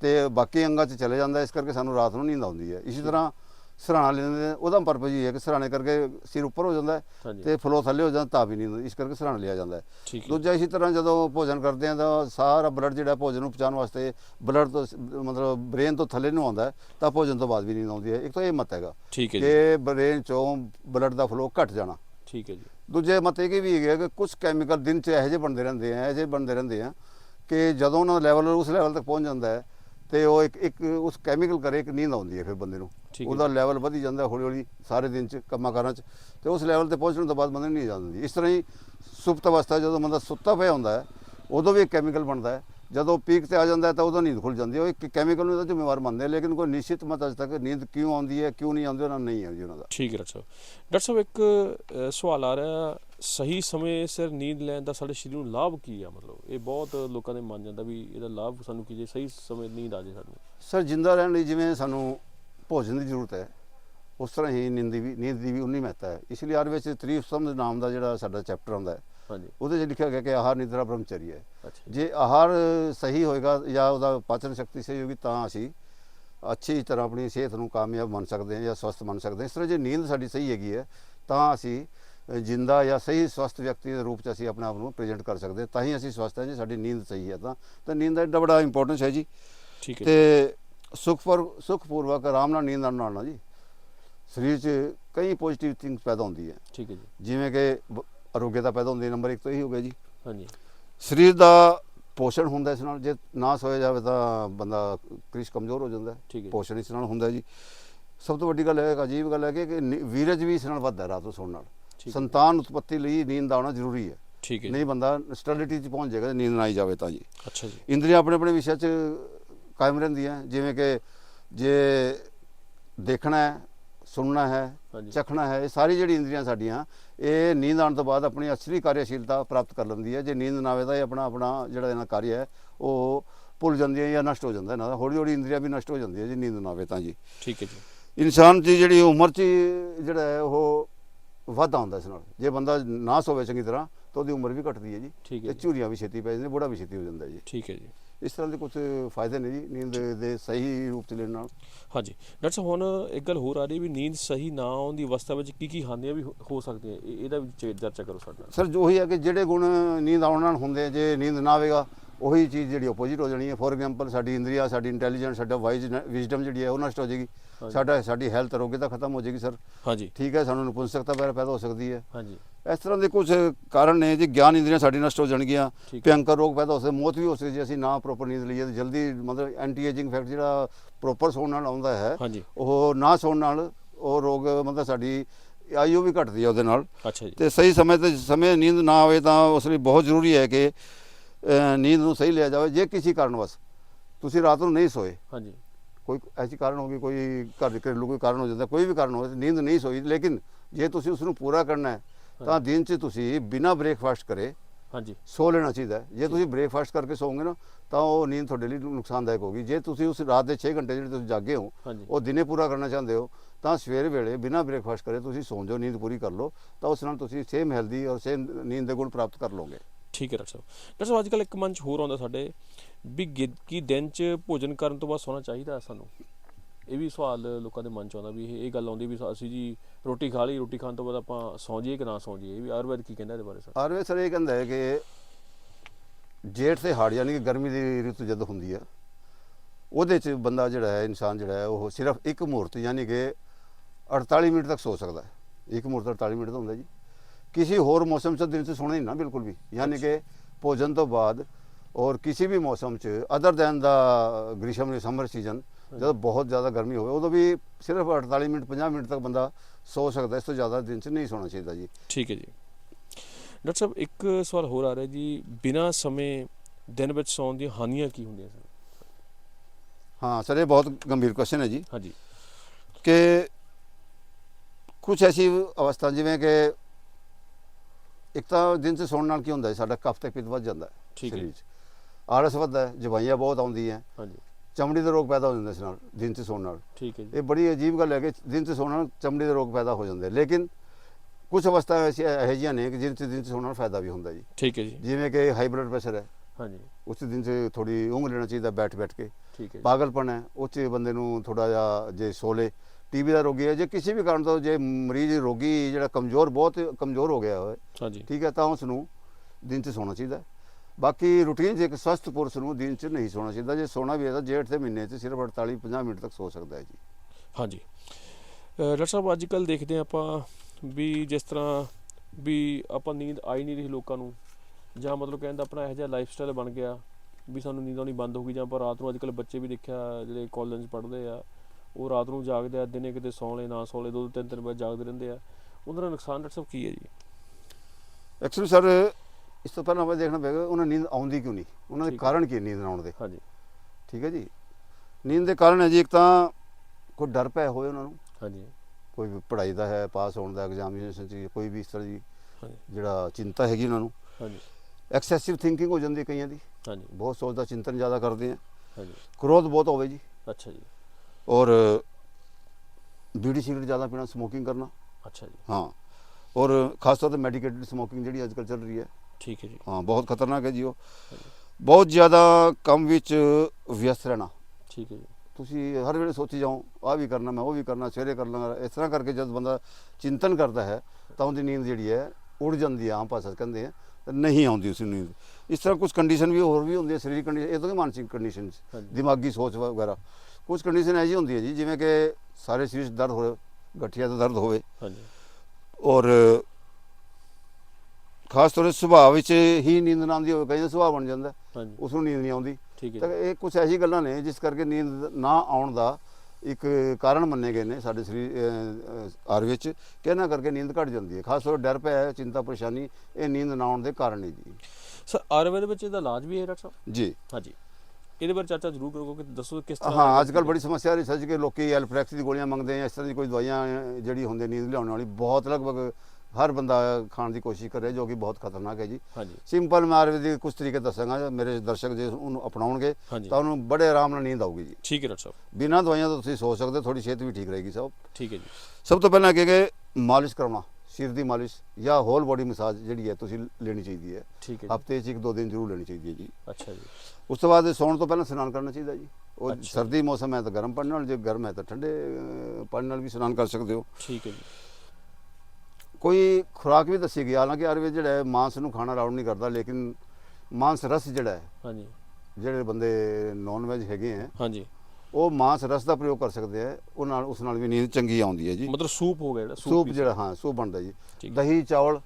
ਤੇ ਬਾਕੀ ਅੰਗਾਂ 'ਚ ਚਲੇ ਜਾਂਦਾ ਇਸ ਕਰਕੇ ਸਾਨੂੰ ਰਾਤ ਨੂੰ ਨੀਂਦ ਆਉਂਦੀ ਹੈ। ਇਸੇ ਤਰ੍ਹਾਂ ਸਰਾਣਾ ਲੈਂਦੇ ਉਹਦਾ ਪਰਪਸ ਹੀ ਹੈ ਕਿ ਸਰਾਣੇ ਕਰਕੇ ਸਿਰ ਉੱਪਰ ਹੋ ਜਾਂਦਾ ਹੈ ਹਾਂਜੀ। ਤੇ ਫਲੋ ਥੱਲੇ ਹੋ ਜਾਂਦਾ ਤਾਂ ਵੀ ਨੀਂਦ ਆਉਂਦੀ, ਇਸ ਕਰਕੇ ਸਰਾਣਾ ਲਿਆ ਜਾਂਦਾ ਹੈ। ਠੀਕ ਹੈ। ਦੂਜਾ ਇਸੇ ਤਰ੍ਹਾਂ ਜਦੋਂ ਭੋਜਨ ਕਰਦੇ ਆ ਤਾਂ ਸਾਰਾ ਬਲੱਡ ਜਿਹੜਾ ਭੋਜਨ ਨੂੰ ਪਚਾਉਣ ਵਾਸਤੇ ਬਲੱਡ ਤੋਂ ਸ- ਮਤਲਬ ਬ੍ਰੇਨ ਤੋਂ ਥੱਲੇ ਨੂੰ ਆਉਂਦਾ ਹੈ, ਤਾਂ ਭੋਜਨ ਤੋਂ ਬਾਅਦ ਵੀ ਨੀਂਦ ਆਉਂਦੀ ਹੈ। ਇੱਕ ਤਾਂ ਇਹ ਮਤ ਹੈਗਾ ਠੀਕ ਹੈ ਜੀ। ਕਿ ਬ੍ਰੇਨ ਚੋਂ ਬਲੱਡ ਦਾ ਫਲੋ ਘਟ ਜਾਣਾ। ਠੀਕ ਹੈ ਜੀ। ਦੂਜੇ ਮਤ ਇਹ ਵੀ ਹੈਗੇ ਕਿ ਕੁਝ ਕੈਮੀਕਲ ਦਿਨ 'ਚ ਇਹੋ ਜਿਹੇ ਬਣਦੇ ਰਹਿੰਦੇ ਆ ਇਹੋ ਜਿਹੇ ਬਣਦੇ ਰਹਿੰਦੇ ਆ ਕਿ ਜਦੋਂ ਉਹਨਾਂ ਦਾ ਲੈਵਲ ਉਸ ਲੈਵਲ ਤੱਕ ਪਹੁੰਚ ਜਾਂਦਾ ਹੈ ਤੇ ਉਹ ਇੱਕ ਇੱਕ ਉਸ ਕੈਮੀਕਲ ਕਰੇ ਇੱਕ ਨੀਂਦ ਆਉਂਦੀ ਹੈ ਫਿਰ ਬੰਦੇ ਨੂੰ। ਉਹਦਾ ਲੈਵਲ ਵਧੀ ਜਾਂਦਾ ਹੌਲੀ ਹੌਲੀ ਸਾਰੇ ਦਿਨ 'ਚ ਕੰਮਾਂ ਕਾਰਾਂ 'ਚ। ਤੇ ਉਸ ਲੈਵਲ ਤੇ ਪਹੁੰਚਣ ਤੋਂ ਬਾਅਦ ਬੰਦੇ ਨੂੰ ਨੀਂਦ ਆਉਂਦੀ ਇਸ ਤਰ੍ਹਾਂ ਹੀ ਸੁਪਤ ਅਵਸਥਾ ਜਦੋਂ ਬੰਦਾ ਸੁੱਤਾ ਪਿਆ ਹੁੰਦਾ ਹੈ ਉਦੋਂ ਵੀ ਇੱਕ ਕੈਮੀਕਲ ਬਣਦਾ ਹੈ। ਜਦੋਂ ਪੀਕ ਤੇ ਆ ਜਾਂਦਾ ਤਾਂ ਉਦੋਂ ਨੀਂਦ ਖੁੱਲ ਜਾਂਦੀ ਹੈ। ਉਹ ਇੱਕ ਕੈਮੀਕਲ ਨੂੰ ਇਹਦਾ ਜ਼ਿੰਮੇਵਾਰ ਮੰਨਦੇ ਲੇਕਿਨ ਕੋਈ ਨਿਸ਼ਚਿਤ ਮਤ ਅਜੇ ਤੱਕ ਨੀਂਦ ਕਿਉਂ ਆਉਂਦੀ ਹੈ ਕਿਉਂ ਨਹੀਂ ਆਉਂਦੀ ਉਹਨਾਂ ਨੂੰ ਨਹੀਂ ਹੈ ਜੀ ਉਹਨਾਂ ਦਾ। ਠੀਕ ਹੈ ਡਾਕਟਰ ਸਾਹਿਬ। ਡਾਕਟਰ ਸਾਹਿਬ ਇੱਕ ਸਵਾਲ ਆ ਰਿਹਾ। ਸਹੀ ਸਮੇਂ ਸਿਰ ਨੀਂਦ ਲੈਣ ਦਾ ਸਾਡੇ ਸਰੀਰ ਨੂੰ ਲਾਭ ਕੀ ਆ? ਮਤਲਬ ਇਹ ਬਹੁਤ ਲੋਕਾਂ ਦੇ ਮੰਨ ਜਾਂਦਾ ਵੀ ਇਹਦਾ ਲਾਭ ਸਾਨੂੰ ਕੀ ਜੇ ਸਹੀ ਸਮੇਂ ਨੀਂਦ ਆ ਜੇ ਸਾਨੂੰ। ਸਰ ਜਿੰਦਾ ਰਹਿਣ ਲਈ ਜਿਵੇਂ ਸਾਨੂੰ ਭੋਜਨ ਦੀ ਜ਼ਰੂਰਤ ਹੈ। ਉਸ ਤਰ੍ਹਾਂ ਹੀ ਨੀਂਦ ਦੀ ਵੀ ਨੀਂਦ ਦੀ ਵੀ ਉਨੀ ਮਹੱਤਤਾ ਹੈ। ਇਸ ਲਈ ਆਯੁਰਵੇਦ ਵਿੱਚ ਤ੍ਰਿਸਮ ਦੇ ਨਾਮ ਦਾ ਜਿਹੜਾ ਸਾਡਾ ਚੈਪਟਰ ਆਉਂਦਾ ਹੈ। ਹਾਂਜੀ। ਉਹਦੇ 'ਚ ਲਿਖਿਆ ਗਿਆ ਕਿ ਆਹਾਰ ਨਿਦਰਾ ਬ੍ਰਹਮਚਰੀ ਹੈ। ਜੀ ਆਹਾਰ ਸਹੀ ਹੋਏਗਾ ਜਾਂ ਉਹਦਾ ਪਾਚਨ ਸ਼ਕਤੀ ਸਹੀ ਹੋਗੀ ਤਾਂ ਅਸੀਂ ਅੱਛੀ ਤਰ੍ਹਾਂ ਆਪਣੀ ਸਿਹਤ ਨੂੰ ਕਾਮਯਾਬ ਮੰਨ ਸਕਦੇ ਹਾਂ ਜਾਂ ਸਵਸਥ ਮੰਨ ਸਕਦੇ ਹਾਂ। ਇਸ ਤਰ੍ਹਾਂ ਜੇ ਨੀਂਦ ਸਾਡੀ ਸਹੀ ਹੈਗੀ ਹੈ ਤਾਂ ਅਸੀਂ ਜਿੰਦਾ ਜਾਂ ਸਹੀ ਸਵਸਥ ਵਿਅਕਤੀ ਦੇ ਰੂਪ 'ਚ ਅਸੀਂ ਆਪਣੇ ਆਪ ਨੂੰ ਪ੍ਰੈਜ਼ੈਂਟ ਕਰ ਸਕਦੇ ਹਾਂ। ਤਾਂ ਹੀ ਅਸੀਂ ਸਵਸਥ ਹਾਂ ਜੇ ਸਾਡੀ ਨੀਂਦ ਸਹੀ ਹੈ ਤਾਂ। ਤਾਂ ਨੀਂਦ ਦਾ ਬੜਾ ਇੰਪੋਰਟੈਂਸ ਹੈ ਜੀ। ਠੀਕ ਹੈ ਤੇ ਸੁਖਪਰ ਸੁਖਪੂਰਵਕ ਆਰਾਮ ਨਾਲ ਨੀਂਦ ਆਉਣ ਨਾਲ ਨਾ ਜੀ। ਸਰੀਰ 'ਚ ਕਈ ਪੋਜ਼ਿਟਿਵ ਥਿੰਗਸ ਪੈਦਾ ਹੁੰਦੀ ਹੈ। ਠੀਕ ਹੈ ਜੀ। ਜਿਵੇਂ ਕਿ ਅਰੋਗਿਅਤਾ ਪੈਦਾ ਹੁੰਦੀ ਹੈ ਨੰਬਰ 1 ਤੋਂ ਇਹੀ ਹੋ ਗਿਆ ਜੀ। ਹਾਂਜੀ। ਸਰੀਰ ਦਾ ਪੋਸ਼ਣ ਹੁੰਦਾ ਇਸ ਨਾਲ ਜੇ ਨਾ ਸੋਇਆ ਜਾਵੇ ਤਾਂ ਬੰਦਾ ਕ੍ਰਿਸ਼ ਕਮਜ਼ੋਰ ਹੋ ਜਾਂਦਾ ਹੈ। ਠੀਕ ਹੈ। ਪੋਸ਼ਣ ਇਸ ਨਾਲ ਹੁੰਦਾ ਜੀ। ਸਭ ਤੋਂ ਵੱਡੀ ਗੱਲ ਹੈ ਅਜੀਬ ਗੱਲ ਹੈ ਕਿ ਵੀਰਜ ਵੀ ਇਸ ਨਾਲ ਵੱਧਦਾ ਰਾਤ ਨੂੰ ਸੌਣ ਨਾਲ। ਸੰਤਾਨ ਉਤਪਤੀ ਲਈ ਨੀਂਦ ਆਉਣਾ ਜ਼ਰੂਰੀ ਹੈ। ਠੀਕ ਹੈ ਨਹੀਂ ਬੰਦਾ ਸਟੈਬਿਲਿਟੀ 'ਚ ਪਹੁੰਚ ਜਾਏਗਾ ਜੇ ਨੀਂਦ ਨਾ ਆਈ ਜਾਵੇ ਤਾਂ ਜੀ। ਅੱਛਾ ਜੀ। ਇੰਦਰੀਆਂ ਆਪਣੇ ਆਪਣੇ ਵਿਸ਼ੇ 'ਚ ਕਾਇਮ ਰਹਿੰਦੀਆਂ ਜਿਵੇਂ ਕਿ ਜੇ ਦੇਖਣਾ ਹੈ ਸੁਣਨਾ ਹੈ। ਚਖਣਾ ਹੈ ਇਹ ਸਾਰੀ ਜਿਹੜੀ ਇੰਦਰੀਆਂ ਸਾਡੀਆਂ ਇਹ ਨੀਂਦ ਆਉਣ ਤੋਂ ਬਾਅਦ ਆਪਣੀ ਅਸਲੀ ਕਾਰਜਸ਼ੀਲਤਾ ਪ੍ਰਾਪਤ ਕਰ ਲੈਂਦੀ ਹੈ। ਜੇ ਨੀਂਦ ਨਾ ਆਵੇ ਤਾਂ ਇਹ ਆਪਣਾ ਆਪਣਾ ਜਿਹੜਾ ਇਹਨਾਂ ਕਾਰਜ ਹੈ ਉਹ ਭੁੱਲ ਜਾਂਦੀ ਹੈ ਜਾਂ ਨਸ਼ਟ ਹੋ ਜਾਂਦਾ ਇਹਨਾਂ ਦਾ। ਹੌਲੀ ਹੌਲੀ ਇੰਦਰੀਆਂ ਵੀ ਨਸ਼ਟ ਹੋ ਜਾਂਦੀਆਂ ਜੇ ਨੀਂਦ ਨਾ ਆਵੇ ਤਾਂ ਜੀ। ਠੀਕ ਹੈ ਜੀ। ਇਨਸਾਨ ਦੀ ਜਿਹੜੀ ਉਮਰ 'ਚ ਹੀ ਜਿਹੜਾ ਹੈ ਉਹ ਵਾਧਾ ਹੁੰਦਾ ਇਸ ਨਾਲ। ਜੇ ਬੰਦਾ ਨਾ ਸੋਵੇ ਚੰਗੀ ਤਰ੍ਹਾਂ ਤਾਂ ਉਹਦੀ ਉਮਰ ਵੀ ਘਟਦੀ ਹੈ ਜੀ। ਹੈ ਤੇ। ਝੂਰੀਆਂ ਵੀ ਛੇਤੀ ਪੈ ਜਾਂਦੀਆਂ ਬੁੜਾ ਵੀ ਛੇਤੀ ਹੋ ਜਾਂਦਾ ਜੀ। ਠੀਕ ਹੈ ਜੀ। ਇਸ ਤਰ੍ਹਾਂ ਦੇ ਕੁਝ ਫਾਇਦੇ ਨੇ ਜੀ ਨੀਂਦ ਦੇ ਸਹੀ ਰੂਪ ਚ ਲੈਣ ਨਾਲ? ਹਾਂਜੀ। ਡਾਕਟਰ ਸਾਹਿਬ ਹੁਣ ਇੱਕ ਗੱਲ ਹੋਰ ਆ ਰਹੀ ਵੀ ਨੀਂਦ ਸਹੀ ਨਾ ਆਉਣ ਦੀ ਅਵਸਥਾ ਵਿੱਚ ਕੀ ਕੀ ਹਾਨੀਆਂ ਵੀ ਹੋ- ਹੋ ਸਕਦੀਆਂ? ਇਹ- ਇਹਦਾ ਵੀ ਚ- ਚਰਚਾ ਕਰੋ ਸਾਡੇ ਨਾਲ। ਸਰ ਜੋ ਹੀ ਹੈ ਕਿ ਜਿਹੜੇ ਗੁਣ ਨੀਂਦ ਆਉਣ ਨਾਲ ਹੁੰਦੇ ਆ, ਜੇ ਨੀਂਦ ਨਾ ਆਵੇਗਾ ਉਹੀ ਚੀਜ਼ ਜਿਹੜੀ ਆਪੋਜ਼ਿਟ ਹੋ ਜਾਣੀ ਹੈ। ਫੋਰ ਐਗਜ਼ਾਮਪਲ ਸਾਡੀ ਇੰਦਰੀਆ ਸਾਡੀ ਇੰਟੈਲੀਜੈਂਸ ਸਾਡਾ ਵਾਈਜ਼ ਵਿਜ਼ਡਮ ਜਿਹੜੀ ਹੈ ਉਹ ਨਸ਼ਟ ਹੋ ਜਾਏਗੀ। ਸਾਡਾ ਸਾਡੀ ਹੈਲਥ ਅਰੋਗਿਅਤਾ ਖਤਮ ਹੋ ਜਾਏਗੀ ਸਰ। ਹਾਂਜੀ। ਠੀਕ ਹੈ ਸਾਨੂੰ ਨਪੁੰਸਕਤਾ ਵਗੈਰਾ ਪੈਦਾ ਹੋ ਸਕਦੀ ਹੈ। ਹਾਂਜੀ। ਇਸ ਤਰ੍ਹਾਂ ਦੇ ਕੁਝ ਕਾਰਨ ਨੇ ਜੀ ਗਿਆਨ ਇੰਦਰੀਆਂ ਸਾਡੀ ਨਸ਼ਟ ਹੋ ਜਾਣਗੀਆਂ। ਭਿਅੰਕਰ ਰੋਗ ਪੈਦਾ ਹੋ ਸਕਦੇ ਮੌਤ ਵੀ ਹੋ ਸਕਦੀ ਜੇ ਅਸੀਂ ਨਾ ਪ੍ਰੋਪਰ ਨੀਂਦ ਲਈਏ ਤਾਂ ਜਲਦੀ ਮਤਲਬ ਐਂਟੀ ਏਜਿੰਗ ਫੈਕਟ ਜਿਹੜਾ ਪ੍ਰੋਪਰ ਸੌਣ ਨਾਲ ਆਉਂਦਾ ਹੈ ਉਹ ਨਾ ਸੌਣ ਨਾਲ ਉਹ ਰੋਗ ਮਤਲਬ ਸਾਡੀ ਆਯੂ ਵੀ ਘਟਦੀ ਹੈ ਉਹਦੇ ਨਾਲ। ਅੱਛਾ ਜੀ। ਤੇ ਸਹੀ ਸਮੇਂ ਤੇ ਸਮੇਂ ਨੀਂਦ ਨਾ ਆਵੇ ਤਾਂ ਉਸ ਲਈ ਬਹੁਤ ਜ਼ਰੂਰੀ ਹੈ ਕਿ ਨੀਂਦ ਨੂੰ ਸਹੀ ਲਿਆ ਜਾਵੇ ਜੇ ਕਿਸੇ ਕਾਰਨਵਸ ਤੁਸੀਂ ਰਾਤ ਨੂੰ ਨਹੀਂ ਸੋਏ। ਹਾਂਜੀ। ਕੋਈ ਐਸੀ ਕਾਰਨ ਹੋਗੀ ਕੋਈ ਘਰ ਦੇ ਘਰੇਲੂ ਕੋਈ ਕਾਰਨ ਹੋ ਜਾਂਦਾ ਕੋਈ ਵੀ ਕਾਰਨ ਹੋਵੇ ਨੀਂਦ ਨਹੀਂ ਸੋਈ ਲੇਕਿਨ ਜੇ ਤੁਸੀਂ ਉਸ ਨੂੰ ਪੂਰਾ ਕਰਨਾ ਹੈ ਤਾਂ ਦਿਨ 'ਚ ਤੁਸੀਂ ਬਿਨਾਂ ਬ੍ਰੇਕਫਾਸਟ ਕਰੇ ਹਾਂਜੀ। ਸੋ ਲੈਣਾ ਚਾਹੀਦਾ ਹੈ। ਜੇ ਤੁਸੀਂ ਬ੍ਰੇਕਫਾਸਟ ਕਰਕੇ ਸੋਓਗੇ ਨਾ ਤਾਂ ਉਹ ਨੀਂਦ ਤੁਹਾਡੇ ਲਈ ਨੁਕਸਾਨਦਾਇਕ ਹੋਗੀ ਜੇ ਤੁਸੀਂ ਉਸ ਰਾਤ ਦੇ 6 ਘੰਟੇ ਜਿਹੜੇ ਤੁਸੀਂ ਜਾਗੇ ਹੋ ਹਾਂਜੀ। ਉਹ ਦਿਨੇ ਪੂਰਾ ਕਰਨਾ ਚਾਹੁੰਦੇ ਹੋ ਤਾਂ ਸਵੇਰ ਵੇਲੇ ਬਿਨਾਂ ਬ੍ਰੇਕਫਾਸਟ ਕਰੇ ਤੁਸੀਂ ਸੌਂ ਜਾਓ ਨੀਂਦ ਪੂਰੀ ਕਰ ਲਓ ਤਾਂ ਉਸ ਨਾਲ ਤੁਸੀਂ ਸੇਮ ਹੈਲਦੀ ਔਰ ਸੇਮ ਨੀਂਦ ਦੇ ਗੁਣ ਪ੍ਰਾਪਤ ਕਰ ਲਓਗੇ। ਠੀਕ ਹੈ ਡਾਕਟਰ ਸਾਹਿਬ। ਡਾਕਟਰ ਸਾਹਿਬ ਅੱਜ ਕੱਲ ਇੱਕ ਮਨ ਚ ਹੋਰ ਆਉਂਦਾ ਸਾਡੇ ਵੀ ਗਿ- ਕੀ ਦਿਨ ਚ ਭੋਜਨ ਕਰਨ ਤੋਂ ਬਾਅਦ ਸੌਣਾ ਚਾਹੀਦਾ ਹੈ ਸਾਨੂੰ? ਇਹ ਵੀ ਸਵਾਲ ਲੋਕਾਂ ਦੇ ਮਨ ਚ ਆਉਂਦਾ ਵੀ ਇਹ ਇਹ ਗੱਲ ਆਉਂਦੀ ਵੀ ਅਸੀਂ ਜੀ ਰੋਟੀ ਖਾ ਲਈ, ਰੋਟੀ ਖਾਣ ਤੋਂ ਬਾਅਦ ਆਪਾਂ ਸੌਂ ਜਾਈਏ ਕਿ ਨਾ ਸੌਂ ਜਾਈਏ? ਇਹ ਵੀ ਆਯੁਰਵੈਦ ਕੀ ਕਹਿੰਦਾ ਇਹਦੇ ਬਾਰੇ ਸਰ? ਆਯੁਰਵੇਦ ਸਰ ਇਹ ਕਹਿੰਦਾ ਹੈ ਕਿ ਜੇਠ ਤੇ ਹਾੜ ਯਾਨੀ ਕਿ ਗਰਮੀ ਦੀ ਰਿਤ ਜਦੋਂ ਹੁੰਦੀ ਹੈ, ਉਹਦੇ ਚ ਬੰਦਾ ਜਿਹੜਾ ਹੈ, ਇਨਸਾਨ ਜਿਹੜਾ ਹੈ, ਉਹ ਸਿਰਫ ਇੱਕ ਮੁਹੂਰਤ ਯਾਨੀ ਕਿ 48 ਮਿੰਟ ਤੱਕ ਸੌ ਸਕਦਾ ਹੈ। ਇੱਕ ਮੂਰਤ 48 ਮਿੰਟ ਦਾ ਹੁੰਦਾ ਜੀ। ਕਿਸੇ ਹੋਰ ਮੌਸਮ 'ਚ ਦਿਨ 'ਚ ਸੋਣਾ ਹੀ ਨਾ ਬਿਲਕੁਲ ਵੀ। ਯਾਨੀ ਕਿ ਭੋਜਨ ਤੋਂ ਬਾਅਦ ਔਰ ਕਿਸੇ ਵੀ ਮੌਸਮ 'ਚ ਅਦਰ ਦੈਨ ਦਾ ਗ੍ਰੀਸ਼ਮ ਨੇ ਸਮਰ ਸੀਜ਼ਨ ਜਦੋਂ ਬਹੁਤ ਜ਼ਿਆਦਾ ਗਰਮੀ ਹੋਵੇ ਉਦੋਂ ਵੀ ਸਿਰਫ 48 ਮਿੰਟ 50 ਮਿੰਟ ਤੱਕ ਬੰਦਾ ਸੋ ਸਕਦਾ ਇਸ ਤੋਂ ਜ਼ਿਆਦਾ ਦਿਨ 'ਚ ਨਹੀਂ ਸੋਣਾ ਚਾਹੀਦਾ ਜੀ। ਠੀਕ ਹੈ ਜੀ। ਡਾਕਟਰ ਸਾਹਿਬ ਇੱਕ ਸਵਾਲ ਹੋਰ ਆ ਰਿਹਾ ਜੀ ਬਿਨਾਂ ਸਮੇਂ ਦਿਨ ਵਿੱਚ ਸੌਣ ਦੀਆਂ ਹਾਨੀਆਂ ਕੀ ਹੁੰਦੀਆਂ ਸਰ ਹਾਂ ਸਰ ਇਹ ਬਹੁਤ ਗੰਭੀਰ ਕੁਐਸਚਨ ਹੈ ਜੀ। ਹਾਂਜੀ। ਕਿ ਕੁਝ ਐਸੀ ਅਵਸਥਾ ਜਿਵੇਂ ਕਿ ਇੱਕ ਤਾਂ ਦਿਨ 'ਚ ਸੌਣ ਨਾਲ ਕੀ ਹੁੰਦਾ ਹੈ ਸਾਡਾ ਕਫ ਤੇ ਪਿੱਤ ਵੱਧ ਜਾਂਦਾ ਹੈ ਠੀਕ ਹੈ। ਆਲਸ ਵੱਧਦਾ ਹੈ ਜਵਾਈਆਂ ਬਹੁਤ ਆਉਂਦੀਆਂ ਹਾਂਜੀ। ਚਮੜੀ ਦੇ ਰੋਗ ਪੈਦਾ ਹੋ ਜਾਂਦੇ ਇਸ ਨਾਲ ਦਿਨ 'ਚ ਸੌਣ ਨਾਲ। ਠੀਕ ਹੈ ਜੀ। ਇਹ ਬੜੀ ਅਜੀਬ ਗੱਲ ਹੈ ਕਿ ਦਿਨ 'ਚ ਸੌਣ ਨਾਲ ਚਮੜੀ ਦੇ ਰੋਗ ਪੈਦਾ ਹੋ ਜਾਂਦੇ। ਲੇਕਿਨ ਕੁਝ ਅਵਸਥਾ ਐਸੀ ਇਹੋ ਜਿਹੀਆਂ ਨੇ ਕਿ ਜਿਨ 'ਚ ਦਿਨ 'ਚ ਸੌਣ ਨਾਲ ਫਾਇਦਾ ਵੀ ਹੁੰਦਾ ਜੀ। ਠੀਕ ਹੈ ਜੀ। ਜਿਵੇਂ ਕਿ ਹਾਈ ਬਲੱਡ ਪ੍ਰੈਸ਼ਰ ਹੈ। ਹਾਂਜੀ। ਉਸ ਦਿਨ 'ਚ ਥੋੜੀ ਉਂਘ ਲੈਣਾ ਚਾਹੀਦਾ ਬੈਠ ਬੈਠ ਕੇ ਠੀਕ ਹੈ ਜੀ। ਪਾਗਲਪਨ ਹੈ। ਉਹ 'ਚ ਬੰਦੇ ਨੂੰ ਥੋੜਾ ਜਿਹਾ ਜੇ ਸੋਲੇ ਟੀਬੀ ਦਾ ਰੋਗੀ ਹੈ ਜੇ ਕਿਸੇ ਵੀ ਕਾਰਨ ਤੋਂ ਜੇ ਮਰੀਜ਼ ਰੋਗੀ ਜਿਹੜਾ ਕਮਜ਼ੋਰ ਬਹੁਤ ਕਮਜ਼ੋਰ ਹੋ ਗਿਆ ਹੋਵੇ ਹਾਂਜੀ। ਠੀਕ ਹੈ ਤਾਂ ਉਸ ਨੂੰ ਦਿਨ 'ਚ ਸੌਣਾ ਚਾਹੀਦਾ। ਬਾਕੀ ਰੂਟੀਨ 'ਚ ਇੱਕ ਸਵਸਥ ਪੁਰਸ਼ ਨੂੰ ਦਿਨ 'ਚ ਨਹੀਂ ਸੌਣਾ ਚਾਹੀਦਾ ਜੇ ਸੌਣਾ ਵੀ ਹੈ ਤਾਂ ਜੇਠ ਦੇ ਮਹੀਨੇ 'ਚ ਸਿਰਫ 48 50 ਮਿੰਟ ਤੱਕ ਸੋ ਸਕਦਾ ਹੈ ਜੀ। ਹਾਂਜੀ। ਡਾਕਟਰ ਸਾਹਿਬ ਅੱਜ ਕੱਲ ਦੇਖਦੇ ਆਪਾਂ ਵੀ ਜਿਸ ਤਰ੍ਹਾਂ ਵੀ ਆਪਾਂ ਨੀਂਦ ਆਈ ਨਹੀਂ ਰਹੀ ਲੋਕਾਂ ਨੂੰ ਜਾਂ ਮਤਲਬ ਕਹਿੰਦਾ ਆਪਣਾ ਇਹੋ ਜਿਹਾ ਲਾਈਫ ਸਟਾਈਲ ਬਣ ਗਿਆ ਵੀ ਸਾਨੂੰ ਨੀਂਦ ਆਉਣੀ ਬੰਦ ਹੋ ਗਈ ਜਾਂ ਆਪਾਂ ਰਾਤ ਨੂੰ ਅੱਜ ਕੱਲ ਬੱਚੇ ਵੀ ਦੇਖਿਆ ਜਿਹੜੇ ਕਾਲਜ ਪੜ੍ਹਦੇ ਆ ਉਹ ਰਾਤ ਨੂੰ ਜਾਗਦੇ ਆ ਦਿਨੇ ਕਿਤੇ ਸੌਂ ਲਏ ਨਾ ਸੌਂ ਲਏ ਦੋ ਦੋ ਤਿੰਨ ਤਿੰਨ ਵਜੇ ਜਾਗਦੇ ਰਹਿੰਦੇ ਆ। ਉਹਨਾਂ ਦਾ ਨੁਕਸਾਨ ਡਾਕਟਰ ਸਾਹਿਬ ਕੀ ਹੈ ਜੀ? ਐਕਚੁਅਲੀ ਸਰ ਇਸ ਤੋਂ ਪਹਿਲਾਂ ਆਪਾਂ ਦੇਖਣਾ ਪਏਗਾ ਉਹਨਾਂ ਨੀਂਦ ਆਉਂਦੀ ਕਿਉਂ ਨਹੀਂ? ਉਹਨਾਂ ਦੇ। ਕਾਰਨ ਕੀ ਨੀਂਦ ਨਾ ਆਉਣ ਦੇ? ਹਾਂਜੀ। ਠੀਕ ਹੈ ਜੀ। ਨੀਂਦ ਦੇ ਕਾਰਨ ਹੈ ਜੀ ਇੱਕ ਤਾਂ ਕੋਈ ਡਰ ਪੈ ਹੋਏ ਉਹਨਾਂ ਨੂੰ? ਹਾਂਜੀ। ਕੋਈ ਵੀ ਪੜ੍ਹਾਈ ਦਾ ਹੈ ਪਾਸ ਹੋਣ ਦਾ ਐਗਜ਼ਾਮੀਨੇਸ਼ਨ 'ਚ ਕੋਈ ਵੀ ਇਸ ਤਰ੍ਹਾਂ ਦੀ ਜਿਹੜਾ ਚਿੰਤਾ ਹੈਗੀ ਉਹਨਾਂ ਨੂੰ। ਹਾਂਜੀ। ਐਕਸੈਸਿਵ ਥਿੰਕਿੰਗ ਹੋ ਜਾਂਦੀ ਕਈਆਂ ਦੀ। ਹਾਂਜੀ। ਬਹੁਤ ਸੋਚਦਾ ਚਿੰਤਨ ਜ਼ਿਆਦਾ ਕਰਦੇ ਆ। ਹਾਂਜੀ। ਕ੍ਰੋਧ ਬਹੁਤ ਹੋਵੇ ਜੀ। ਅੱਛਾ ਜੀ। ਔਰ ਹੋਵੇ ਬੀੜੀ ਸਿਗਰਟ ਜ਼ਿਆਦਾ ਪੀਣਾ ਸਮੋਕਿੰਗ ਕਰਨਾ। ਅੱਛਾ ਜੀ। ਹਾਂ। ਔਰ ਖਾਸ ਤੌਰ ਤੇ ਮੈਡੀਕੇਟਡ ਸਮੋਕਿੰਗ ਜਿਹੜੀ ਅੱਜ ਕੱਲ੍ਹ ਚੱਲ ਰਹੀ ਹੈ। ਠੀਕ ਹੈ ਜੀ। ਹਾਂ ਬਹੁਤ ਖਤਰਨਾਕ ਹੈ ਜੀ ਉਹ। ਬਹੁਤ ਜ਼ਿਆਦਾ ਕੰਮ ਵਿੱਚ ਵਿਅਸਤ ਰਹਿਣਾ। ਠੀਕ ਹੈ ਜੀ। ਤੁਸੀਂ ਹਰ ਵੇਲੇ ਸੋਚੀ ਜਾਓ ਆ ਵੀ ਕਰਨਾ ਮੈਂ ਉਹ ਵੀ ਕਰਨਾ ਸਵੇਰੇ ਕਰ ਲਾਂਗਾ ਇਸ ਤਰ੍ਹਾਂ ਕਰਕੇ ਜਦ ਬੰਦਾ ਚਿੰਤਨ ਕਰਦਾ ਹੈ ਤਾਂ ਉਹਦੀ ਨੀਂਦ ਜਿਹੜੀ ਹੈ ਉੜ ਜਾਂਦੀ ਹੈ ਆਮ ਭਾਸ਼ਾ ਕਹਿੰਦੇ ਆ ਨਹੀਂ ਆਉਂਦੀ ਉਸ ਨੀਂਦ। ਇਸ ਤਰ੍ਹਾਂ ਕੁਝ ਕੰਡੀਸ਼ਨ ਵੀ ਹੋਰ ਵੀ ਹੁੰਦੀਆਂ ਸਰੀਰਕ ਕੰਡੀਸ਼ਨ ਇਹ ਤਾਂ ਨਹੀਂ ਮਾਨਸਿਕ ਕੰਡੀਸ਼ਨ। ਦਿਮਾਗੀ ਸੋਚ ਵਗੈਰਾ। ਕੁਝ ਕੰਡੀਸ਼ਨ ਐਜੀ ਹੁੰਦੀ ਹੈ ਜੀ ਜਿਵੇਂ ਕਿ ਸਾਰੇ ਸਰੀਰ 'ਚ ਦਰਦ ਹੋਵੇ ਗਠੀਆ ਦਾ ਦਰਦ ਹੋਵੇ ਹਾਂਜੀ। ਔਰ ਖਾਸ ਤੌਰ ਤੇ ਸੁਭਾਅ ਵਿੱਚ ਹੀ ਨੀਂਦ ਨਾ ਆਉਂਦੀ ਹੋਵੇ ਕਈ ਦਾ ਸੁਭਾਅ ਬਣ ਜਾਂਦਾ ਹਾਂਜੀ। ਉਸ ਨੂੰ ਨੀਂਦ ਨਹੀਂ ਆਉਂਦੀ। ਠੀਕ ਹੈ ਤਾਂ ਜੀ। ਇਹ ਕੁਝ ਐਸੀ ਗੱਲਾਂ ਨੇ ਜਿਸ ਕਰਕੇ ਨੀਂਦ ਨਾ ਆਉਣ ਦਾ ਇੱਕ ਕਾਰਨ ਮੰਨੇ ਗਏ ਨੇ ਸਾਡੇ ਸਰੀਰ ਆਰ ਵਿੱਚ ਕਿ ਇਹਨਾਂ ਕਰਕੇ ਨੀਂਦ ਘਟ ਜਾਂਦੀ ਹੈ। ਖਾਸ ਤੌਰ ਤੇ ਡਰ ਪਿਆ ਹੈ ਚਿੰਤਾ ਪਰੇਸ਼ਾਨੀ ਇਹ ਨੀਂਦ ਨਾ ਆਉਣ ਦੇ ਕਾਰਨ ਨੇ ਜੀ। ਸਰ ਆਯੁਰਵੇਦ ਵਿੱਚ ਇਹਦਾ ਇਲਾਜ ਵੀ ਹੈ ਡਾਕਟਰ ਸਾਹਿਬ? ਜੀ। ਹਾਂਜੀ। ਇਹਦੇ ਬਾਰੇ ਚਰਚਾ ਜ਼ਰੂਰ ਕਰੋ ਕਿ ਦੱਸੋ ਕਿਸ ਤਰ੍ਹਾਂ ਹਾਂ ਅੱਜ ਕੱਲ ਬੜੀ ਸਮੱਸਿਆ ਰਹੀ ਸੱਚ ਕਿ ਲੋਕੀ ਐਲਫਰੈਕਸ ਦੀ ਗੋਲੀਆਂ ਮੰਗਦੇ ਆ ਇਸ ਤਰ੍ਹਾਂ ਦੀ ਕੋਈ ਦਵਾਈਆਂ ਜਿਹੜੀ ਹੁੰਦੀ ਨੀਂਦ ਲਿਆਉਣ ਵਾਲੀ ਬਹੁਤ ਲਗਭਗ ਹਰ ਬੰਦਾ ਖਾਣ ਦੀ ਕੋਸ਼ਿਸ਼ ਕਰ ਰਿਹਾ ਜੋ ਕਿ ਬਹੁਤ ਖਤਰਨਾਕ ਹੈ ਜੀ। ਹਾਂਜੀ। ਸਿੰਪਲ ਮੈਂ ਆਯੁਰਵੇਦ ਦੇ ਕੁਝ ਤਰੀਕੇ ਦੱਸਾਂਗਾ ਮੇਰੇ ਦਰਸ਼ਕ ਜੇ ਉਹਨੂੰ ਅਪਣਾਉਣਗੇ ਹਾਂਜੀ। ਤਾਂ ਉਹਨੂੰ ਬੜੇ ਆਰਾਮ ਨਾਲ ਨੀਂਦ ਆਊਗੀ ਜੀ। ਠੀਕ ਹੈ ਡਾਕਟਰ ਸਾਹਿਬ। ਬਿਨਾਂ ਦਵਾਈਆਂ ਤੋਂ ਤੁਸੀਂ ਸੋ ਸਕਦੇ ਹੋ, ਤੁਹਾਡੀ ਸਿਹਤ ਵੀ ਠੀਕ ਰਹੇਗੀ ਸਭ। ਠੀਕ ਹੈ ਜੀ। ਸਭ ਤੋਂ ਪਹਿਲਾਂ ਕਿ ਕਿ ਮਾਲਿਸ਼ ਕਰਾਉਣਾ ਸਿਰ ਦੀ ਮਾਲਿਸ਼ ਜਾਂ ਹੋਲ ਬੋਡੀ ਮਸਾਜ ਜਿਹੜੀ ਹੈ ਤੁਸੀਂ ਲੈਣੀ ਚਾਹੀਦੀ ਹੈ। ਠੀਕ ਹੈ ਜੀ। ਹਫ਼ਤੇ 'ਚ ਇੱਕ ਦੋ ਦਿਨ ਜ਼ਰੂਰ ਲੈਣੀ ਚਾਹੀਦੀ ਹੈ ਜੀ। ਅੱਛਾ ਜੀ। ਉਸ ਤੋਂ ਬਾਅਦ ਸੌਣ ਤੋਂ ਪਹਿਲਾਂ ਇਸ਼ਨਾਨ ਕਰਨਾ ਚਾਹੀਦਾ ਜੀ। ਉਹ ਅੱਛਾ। ਸਰਦੀ ਮੌਸਮ ਹੈ ਤਾਂ ਗਰਮ ਪਾਣੀ ਨਾਲ ਜੇ ਗਰਮ ਹੈ ਤਾਂ ਠੰਡੇ ਅਹ, ਪਾਣੀ ਨਾਲ ਵੀ ਇਸ਼ਨਾਨ ਕਰ ਸਕਦੇ ਹੋ। ਠੀਕ ਹੈ ਜੀ। ਕੋਈ ਖੁਰਾਕ ਵੀ ਦੱਸੀ ਗਈ ਹਾਲਾਂਕਿ ਆਯੁਰਵੇਦ ਜਿਹੜਾ ਹੈ ਮਾਂਸ ਨੂੰ ਖਾਣਾ ਅਲਾਉਡ ਨਹੀਂ ਕਰਦਾ ਲੇਕਿਨ ਮਾਂਸ ਰਸ ਜਿਹੜਾ ਹੈ ਹਾਂਜੀ। ਜਿਹੜੇ ਬੰਦੇ ਨੌਨ ਵੈਜ ਹੈਗੇ ਹੈ ਹਾਂਜੀ। ਉਹ ਮਾਂਸ ਰਸ ਦਾ ਪ੍ਰਯੋਗ ਕਰ ਸਕਦੇ ਆ ਉਹ ਨਾਲ ਉਸ ਨਾਲ ਵੀ ਨੀਂਦ ਚੰਗੀ ਆਉਂਦੀ ਹੈ ਜੀ। ਮਤਲਬ ਸੂਪ ਹੋ ਗਿਆ ਜਿਹੜਾ ਸੂਪ ਜਿਹੜਾ ਹਾਂ ਸੂਪ ਬਣਦਾ ਜੀ। ਦਹੀਂ ਚਾਵਲ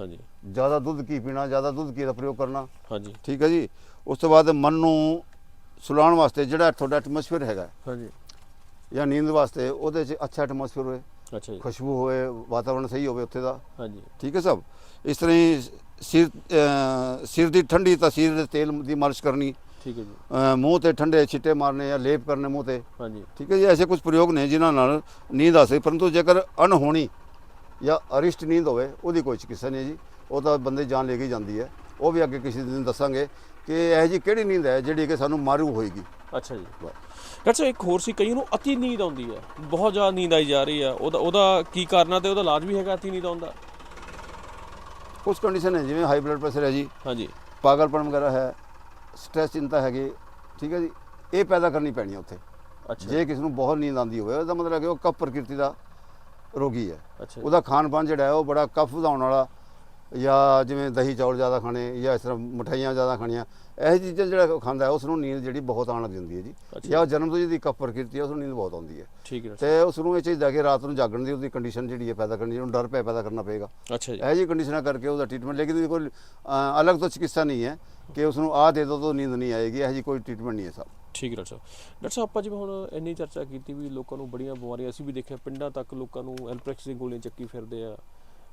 ਹਾਂਜੀ। ਜ਼ਿਆਦਾ ਦੁੱਧ ਕੀ ਪੀਣਾ ਜ਼ਿਆਦਾ ਦੁੱਧ ਕੀ ਦਾ ਪ੍ਰਯੋਗ ਕਰਨਾ। ਹਾਂਜੀ। ਠੀਕ ਹੈ ਜੀ। ਉਸ ਤੋਂ ਬਾਅਦ ਮਨ ਨੂੰ ਸੁਲਾਉਣ ਵਾਸਤੇ ਜਿਹੜਾ ਤੁਹਾਡਾ ਐਟਮੋਸਫੇਅਰ ਹੈਗਾ ਹਾਂਜੀ। ਜਾਂ ਨੀਂਦ ਵਾਸਤੇ ਉਹਦੇ 'ਚ ਅੱਛਾ ਐਟਮੋਸਫੇਅਰ ਹੋਵੇ ਅੱਛਾ ਜੀ। ਖੁਸ਼ਬੂ ਹੋਵੇ ਵਾਤਾਵਰਣ ਸਹੀ ਹੋਵੇ ਉੱਥੇ ਦਾ। ਹਾਂਜੀ। ਠੀਕ ਹੈ ਸਭ? ਇਸ ਤਰ੍ਹਾਂ ਹੀ ਸਿਰ ਸਿਰ ਦੀ ਠੰਡੀ ਤਾਂ ਸਿਰ ਦੇ ਤੇਲ ਦੀ ਮਾਲਿਸ਼ ਕਰਨੀ। ਠੀਕ ਹੈ ਜੀ। ਮੂੰਹ ਤੇ ਠੰਡੇ ਛਿੱਟੇ ਮਾਰਨੇ ਜਾਂ ਲੇਪ ਕਰਨੇ ਮੂੰਹ ਤੇ। ਹਾਂਜੀ। ਠੀਕ ਹੈ ਜੀ ਐਸੇ ਕੁਝ ਪ੍ਰਯੋਗ ਨੇ ਜਿਨ੍ਹਾਂ ਨਾਲ ਨੀਂਦ ਆ ਸਕਦੀ ਪਰੰਤੂ ਜੇਕਰ ਅਣਹੋਣੀ ਜਾਂ ਅਰਿਸ਼ਟ ਨੀਂਦ ਹੋਵੇ ਉਹਦੀ ਕੋਈ ਚਿਕਿਤਸਾ ਨਹੀਂ ਜੀ। ਉਹ ਤਾਂ ਬੰਦੇ ਜਾਨ ਲੈ ਕੇ ਜਾਂਦੀ ਹੈ। ਉਹ ਵੀ ਅੱਗੇ ਕਿਸੇ ਦਿਨ ਦੱਸਾਂਗੇ। ਕਿ ਇਹ ਜੀ ਕਿਹੜੀ ਨੀਂਦ ਹੈ ਜਿਹੜੀ ਕਿ ਸਾਨੂੰ ਮਾਰੂ ਹੋਏਗੀ? ਅੱਛਾ ਜੀ। ਡਾਕਟਰ ਸਾਹਿਬ ਇੱਕ ਹੋਰ ਸੀ ਕਈ ਨੂੰ ਅਤੀ ਨੀਂਦ ਆਉਂਦੀ ਹੈ। ਬਹੁਤ ਜ਼ਿਆਦਾ ਨੀਂਦ ਆਈ ਜਾ ਰਹੀ ਹੈ। ਉਹਦਾ ਉਹਦਾ ਕੀ ਕਾਰਨ ਆ ਤੇ ਉਹਦਾ ਇਲਾਜ ਵੀ ਹੈਗਾ ਅਤੀ ਨੀਂਦ ਆਉਣ ਦਾ? ਕੁਝ ਕੰਡੀਸ਼ਨ ਹੈ ਜਿਵੇਂ ਹਾਈ ਬਲੱਡ ਪ੍ਰੈਸ਼ਰ ਹੈ ਜੀ। ਹਾਂਜੀ। ਪਾਗਲਪਨ ਵਗੈਰਾ ਹੈ ਸਟ੍ਰੈਸ ਚਿੰਤਾ ਹੈਗੀ ਠੀਕ ਹੈ ਜੀ। ਇਹ ਪੈਦਾ ਕਰਨੀ ਪੈਣੀ ਹੈ ਉੱਥੇ। ਅੱਛਾ। ਜੇ ਕਿਸੇ ਨੂੰ ਬਹੁਤ ਨੀਂਦ ਆਉਂਦੀ ਹੋਵੇ ਉਹਦਾ ਮਤਲਬ ਹੈ ਕਿ ਉਹ ਕਫ ਪ੍ਰਕਿਰਤੀ ਦਾ ਰੋਗੀ ਹੈ। ਉਹਦਾ ਖਾਣ ਪਾਨ ਜਿਹੜਾ ਹੈ ਉਹ ਬੜਾ ਕਫ ਵਧਾਉਣ ਵਾਲਾ ਜਾਂ ਜਿਵੇਂ ਦਹੀਂ ਚੌਲ ਜ਼ਿਆਦਾ ਖਾਣੇ ਜਾਂ ਇਸ ਤਰ੍ਹਾਂ ਮਠਾਈਆਂ ਜ਼ਿਆਦਾ ਖਾਣੀਆਂ ਇਹ ਚੀਜ਼ਾਂ ਜਿਹੜਾ ਖਾਂਦਾ ਉਸ ਨੂੰ ਨੀਂਦ ਜਿਹੜੀ ਬਹੁਤ ਆਉਣ ਲੱਗ ਜਾਂਦੀ ਹੈ ਜੀ। ਜਾਂ ਜਨਮ ਤੋਂ ਜਿਹਦੀ ਕਫ ਪ੍ਰਕਿਰਤੀ ਹੈ ਉਸ ਨੂੰ ਨੀਂਦ ਬਹੁਤ ਆਉਂਦੀ ਹੈ। ਠੀਕ ਹੈ। ਤੇ ਉਸ ਨੂੰ ਇਹ ਚਾਹੀਦਾ ਕਿ ਰਾਤ ਨੂੰ ਜਾਗਣ ਦੀ ਉਹਦੀ ਕੰਡੀਸ਼ਨ ਜਿਹੜੀ ਹੈ ਪੈਦਾ ਕਰਨੀ ਜਿਹਨੂੰ ਡਰ ਪਿਆ ਪੈਦਾ ਕਰਨਾ ਪਏਗਾ। ਸਾਹਿਬ। ਅੱਛਾ ਜੀ। ਇਹ ਜੀ ਕੰਡੀਸ਼ਨਾਂ ਕਰਕੇ ਉਹਦਾ ਟ੍ਰੀਟਮੈਂਟ ਲੇਕਿਨ ਕੋਈ ਅਲੱਗ ਤੋਂ ਚਿਕਿਤਸਾ ਨਹੀਂ ਹੈ ਕਿ ਉਸ ਨੂੰ ਆਹ ਦੇ ਦੋ ਤਾਂ ਨੀਂਦ ਨਹੀਂ ਆਏਗੀ ਇਹ ਜੀ ਕੋਈ ਟ੍ਰੀਟਮੈਂਟ ਨਹੀਂ ਹੈ ਸਰ। ਠੀਕ ਹੈ ਡਾਕਟਰ ਸਾਹਿਬ। ਡਾਕਟਰ ਸਾਹਿਬ ਆਪਾਂ ਜਿਵੇਂ ਹੁਣ ਇੰਨੀ ਚਰਚਾ ਕੀਤੀ ਵੀ ਲੋਕਾਂ ਨੂੰ ਬੜੀਆਂ ਬਿਮਾਰੀਆਂ ਅਸੀਂ ਵੀ ਦੇਖਿਆ ਪਿੰਡਾਂ ਤੱਕ ਲੋਕਾਂ ਨੂੰ ਐਲਪ੍ਰੈਕਸ ਦੀ ਗੋਲੀਆਂ ਚੱਕੀ ਫਿਰਦੇ ਆ।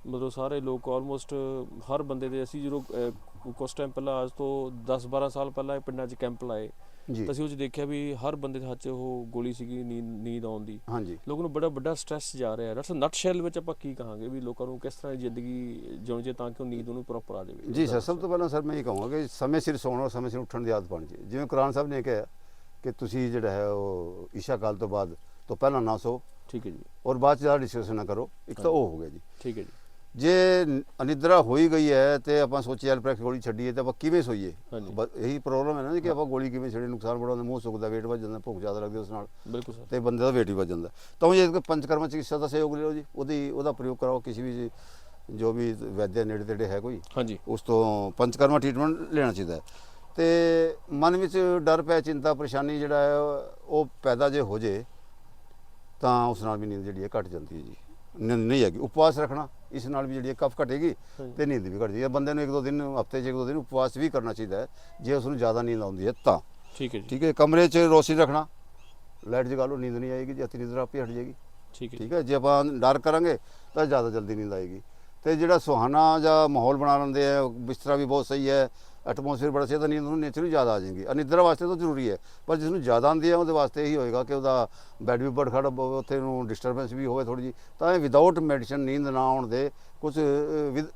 ਮਤਲਬ ਸਾਰੇ ਲੋਕ ਆਲਮੋਸਟ ਹਰ ਬੰਦੇ ਦੇ ਅਸੀਂ ਜਦੋਂ ਕੁਛ ਟਾਈਮ ਪਹਿਲਾਂ ਅੱਜ ਤੋਂ 10 12 ਸਾਲ ਪਹਿਲਾਂ ਇਹ ਪਿੰਡਾਂ 'ਚ ਕੈਂਪ ਲਾਏ। ਜੀ। ਤਾਂ ਅਸੀਂ ਉਹ 'ਚ ਦੇਖਿਆ ਵੀ ਹਰ ਬੰਦੇ ਦੇ ਹੱਥ 'ਚ ਉਹ ਗੋਲੀ ਸੀਗੀ ਨੀਂਦ ਆਉਣ ਦੀ। ਹਾਂਜੀ। ਲੋਕਾਂ ਨੂੰ ਬੜਾ ਵੱਡਾ ਸਟ੍ਰੈਸ ਜਾ ਰਿਹਾ। ਸਾਹਿਬ ਨਟ ਸ਼ੈਲ ਵਿੱਚ ਆਪਾਂ ਕੀ ਕਹਾਂਗੇ ਵੀ ਲੋਕਾਂ ਨੂੰ ਕਿਸ ਤਰ੍ਹਾਂ ਦੀ ਜ਼ਿੰਦਗੀ ਜਿਉਣੀ ਚਾਹੀਏ ਤਾਂ ਕਿ ਉਹ ਨੀਂਦ ਉਹਨੂੰ ਪ੍ਰੋਪਰ ਆ ਜਾਵੇ। ਜੀ ਸਰ ਸਭ ਤੋਂ ਪਹਿਲਾਂ ਸਰ ਮੈਂ ਇਹ ਕਹਾਂਗਾ ਕਿ ਸਮੇਂ ਸਿਰ ਸੌਣ ਔਰ ਸਮੇਂ ਸਿਰ ਉੱਠਣ ਦੀ ਆਦਤ ਪਾਉਣੀ ਚਾਹੀਦੀ ਜਿਵੇਂ ਕੁਰਾਨ ਸਾਹਿਬ ਨੇ ਕਿਹਾ ਕਿ ਤੁਸੀਂ ਜਿਹੜਾ ਹੈ ਉਹ ਈਸ਼ਾ ਕਾਲ ਤੋਂ ਬਾਅਦ ਤੋਂ ਪਹਿਲਾਂ ਨਾ ਸੋ ਠੀਕ ਹੈ ਜੀ। ਔਰ ਬਾਅਦ ਚ ਜ਼ਿਆਦਾ ਡਿਸਕਸ਼ਨ ਨਾ ਕਰੋ। ਇੱਕ ਤਾਂ ਉਹ ਹੋ ਗਿਆ ਜੀ। ਠੀਕ ਹੈ ਜੀ। ਜੇ ਅਨਿਦਰਾ ਹੋਈ ਗਈ ਹੈ ਤੇ ਆਪਾਂ ਸੋਚਿਆ ਐਲਪ੍ਰੈਕਸ ਗੋਲੀ ਛੱਡੀਏ ਤਾਂ ਆਪਾਂ ਕਿਵੇਂ ਸੋਈਏ। ਬਸ ਇਹੀ ਪ੍ਰੋਬਲਮ ਹੈ ਨਾ ਕਿ ਆਪਾਂ ਗੋਲੀ ਕਿਵੇਂ ਛੱਡੇ ਨੁਕਸਾਨ ਬੜਾ ਹੁੰਦਾ ਮੂੰਹ ਸੁੱਕਦਾ ਵੇਟ ਵੱਧ ਜਾਂਦਾ ਭੁੱਖ ਜ਼ਿਆਦਾ ਲੱਗਦੀ ਉਸ ਨਾਲ। ਬਿਲਕੁਲ ਸਰ। ਤੇ ਬੰਦੇ ਦਾ ਵੇਟ ਵੀ ਵੱਧ ਜਾਂਦਾ। ਤਾਂ ਉਹ ਜੇ ਪੰਚਕਰਮਾ ਚਿਕਿਤਸਾ ਦਾ ਸਹਿਯੋਗ ਲਿਓ ਜੀ ਉਹਦੀ ਉਹਦਾ ਪ੍ਰਯੋਗ ਕਰਾਓ ਕਿਸੇ ਵੀ ਜੋ ਵੀ ਵੈਦਿਆ ਨੇੜੇ ਤੇੜੇ ਹੈ ਕੋਈ ਹਾਂਜੀ। ਉਸ ਤੋਂ ਪੰਚਕਰਮਾ ਟ੍ਰੀਟਮੈਂਟ ਲੈਣਾ ਚਾਹੀਦਾ ਤੇ ਮਨ ਵਿੱਚ ਡਰ ਪਿਆ ਚਿੰਤਾ ਪਰੇਸ਼ਾਨੀ ਜਿਹੜਾ ਹੈ ਉਹ ਪੈਦਾ ਜੇ ਹੋ ਜੇ ਤਾਂ ਉਸ ਨਾਲ ਵੀ ਨੀਂਦ ਜਿਹੜੀ ਹੈ ਘਟ ਜਾਂਦੀ ਹੈ ਜੀ। ਨੀਂਦ ਨਹੀਂ ਹੈਗੀ। ਉਪਵਾਸ ਰੱਖਣਾ ਇਸ ਨਾਲ ਵੀ ਜਿਹੜੀ ਕਫ ਘਟੇਗੀ। ਤੇ ਨੀਂਦ ਵੀ ਘਟਦੀ ਹੈ। ਬੰਦੇ ਨੂੰ ਇੱਕ ਦੋ ਦਿਨ ਹਫ਼ਤੇ 'ਚ ਇੱਕ ਦੋ ਦਿਨ ਉਪਵਾਸ ਵੀ ਕਰਨਾ ਚਾਹੀਦਾ ਹੈ। ਜੇ ਉਸ ਨੂੰ ਜ਼ਿਆਦਾ ਨੀਂਦ ਆਉਂਦੀ ਹੈ ਤਾਂ। ਠੀਕ ਹੈ ਜੀ। ਠੀਕ ਹੈ ਕਮਰੇ 'ਚ ਰੋਸ਼ਨੀ ਰੱਖਣਾ। ਲਾਈਟ ਜਗਾ ਲਓ ਨੀਂਦ ਨਹੀਂ ਆਏਗੀ ਜੇ ਅਤੀ ਨੀਂਦ ਆਪੇ ਹਟ ਜਾਏਗੀ। ਠੀਕ ਹੈ। ਠੀਕ ਹੈ ਜੇ ਆਪਾਂ ਡਰ ਕਰਾਂਗੇ ਤਾਂ ਜ਼ਿਆਦਾ ਜਲਦੀ ਨੀਂਦ ਆਏਗੀ। ਤੇ ਜਿਹੜਾ ਸੁਹਾਣਾ ਜਾਂ ਮਾਹੌਲ ਬਣਾ ਲੈਂਦੇ ਆ ਬਿਸਤਰਾ ਵੀ ਬਹੁਤ ਸਹੀ ਹੈ। ਐਟਮੋਸਫੇਅਰ ਬੜਾ ਤਾਂ ਨੀਂਦ ਨੂੰ ਨੇਚਰਲੀ ਜ਼ਿਆਦਾ ਆ ਜਾਏਗੀ। ਅਨਿਦਰਾ ਵਾਸਤੇ ਤਾਂ ਜ਼ਰੂਰੀ ਹੈ ਪਰ ਜਿਸ ਨੂੰ ਜ਼ਿਆਦਾ ਆਉਂਦੀ ਹੈ ਉਹਦੇ ਵਾਸਤੇ ਇਹੀ ਹੋਏਗਾ ਕਿ ਉਹਦਾ ਬੈਡ ਵੀ ਬੜ ਖੜਾ ਹੋਵੇ, ਉੱਥੇ ਨੂੰ ਡਿਸਟਰਬੈਂਸ ਵੀ ਹੋਵੇ ਥੋੜੀ ਜੀ ਤਾਂ ਇਹ ਵਿਦਆਊਟ ਮੈਡੀਸਨ ਨੀਂਦ ਨਾ ਆਉਣ ਦੇ ਕੁਝ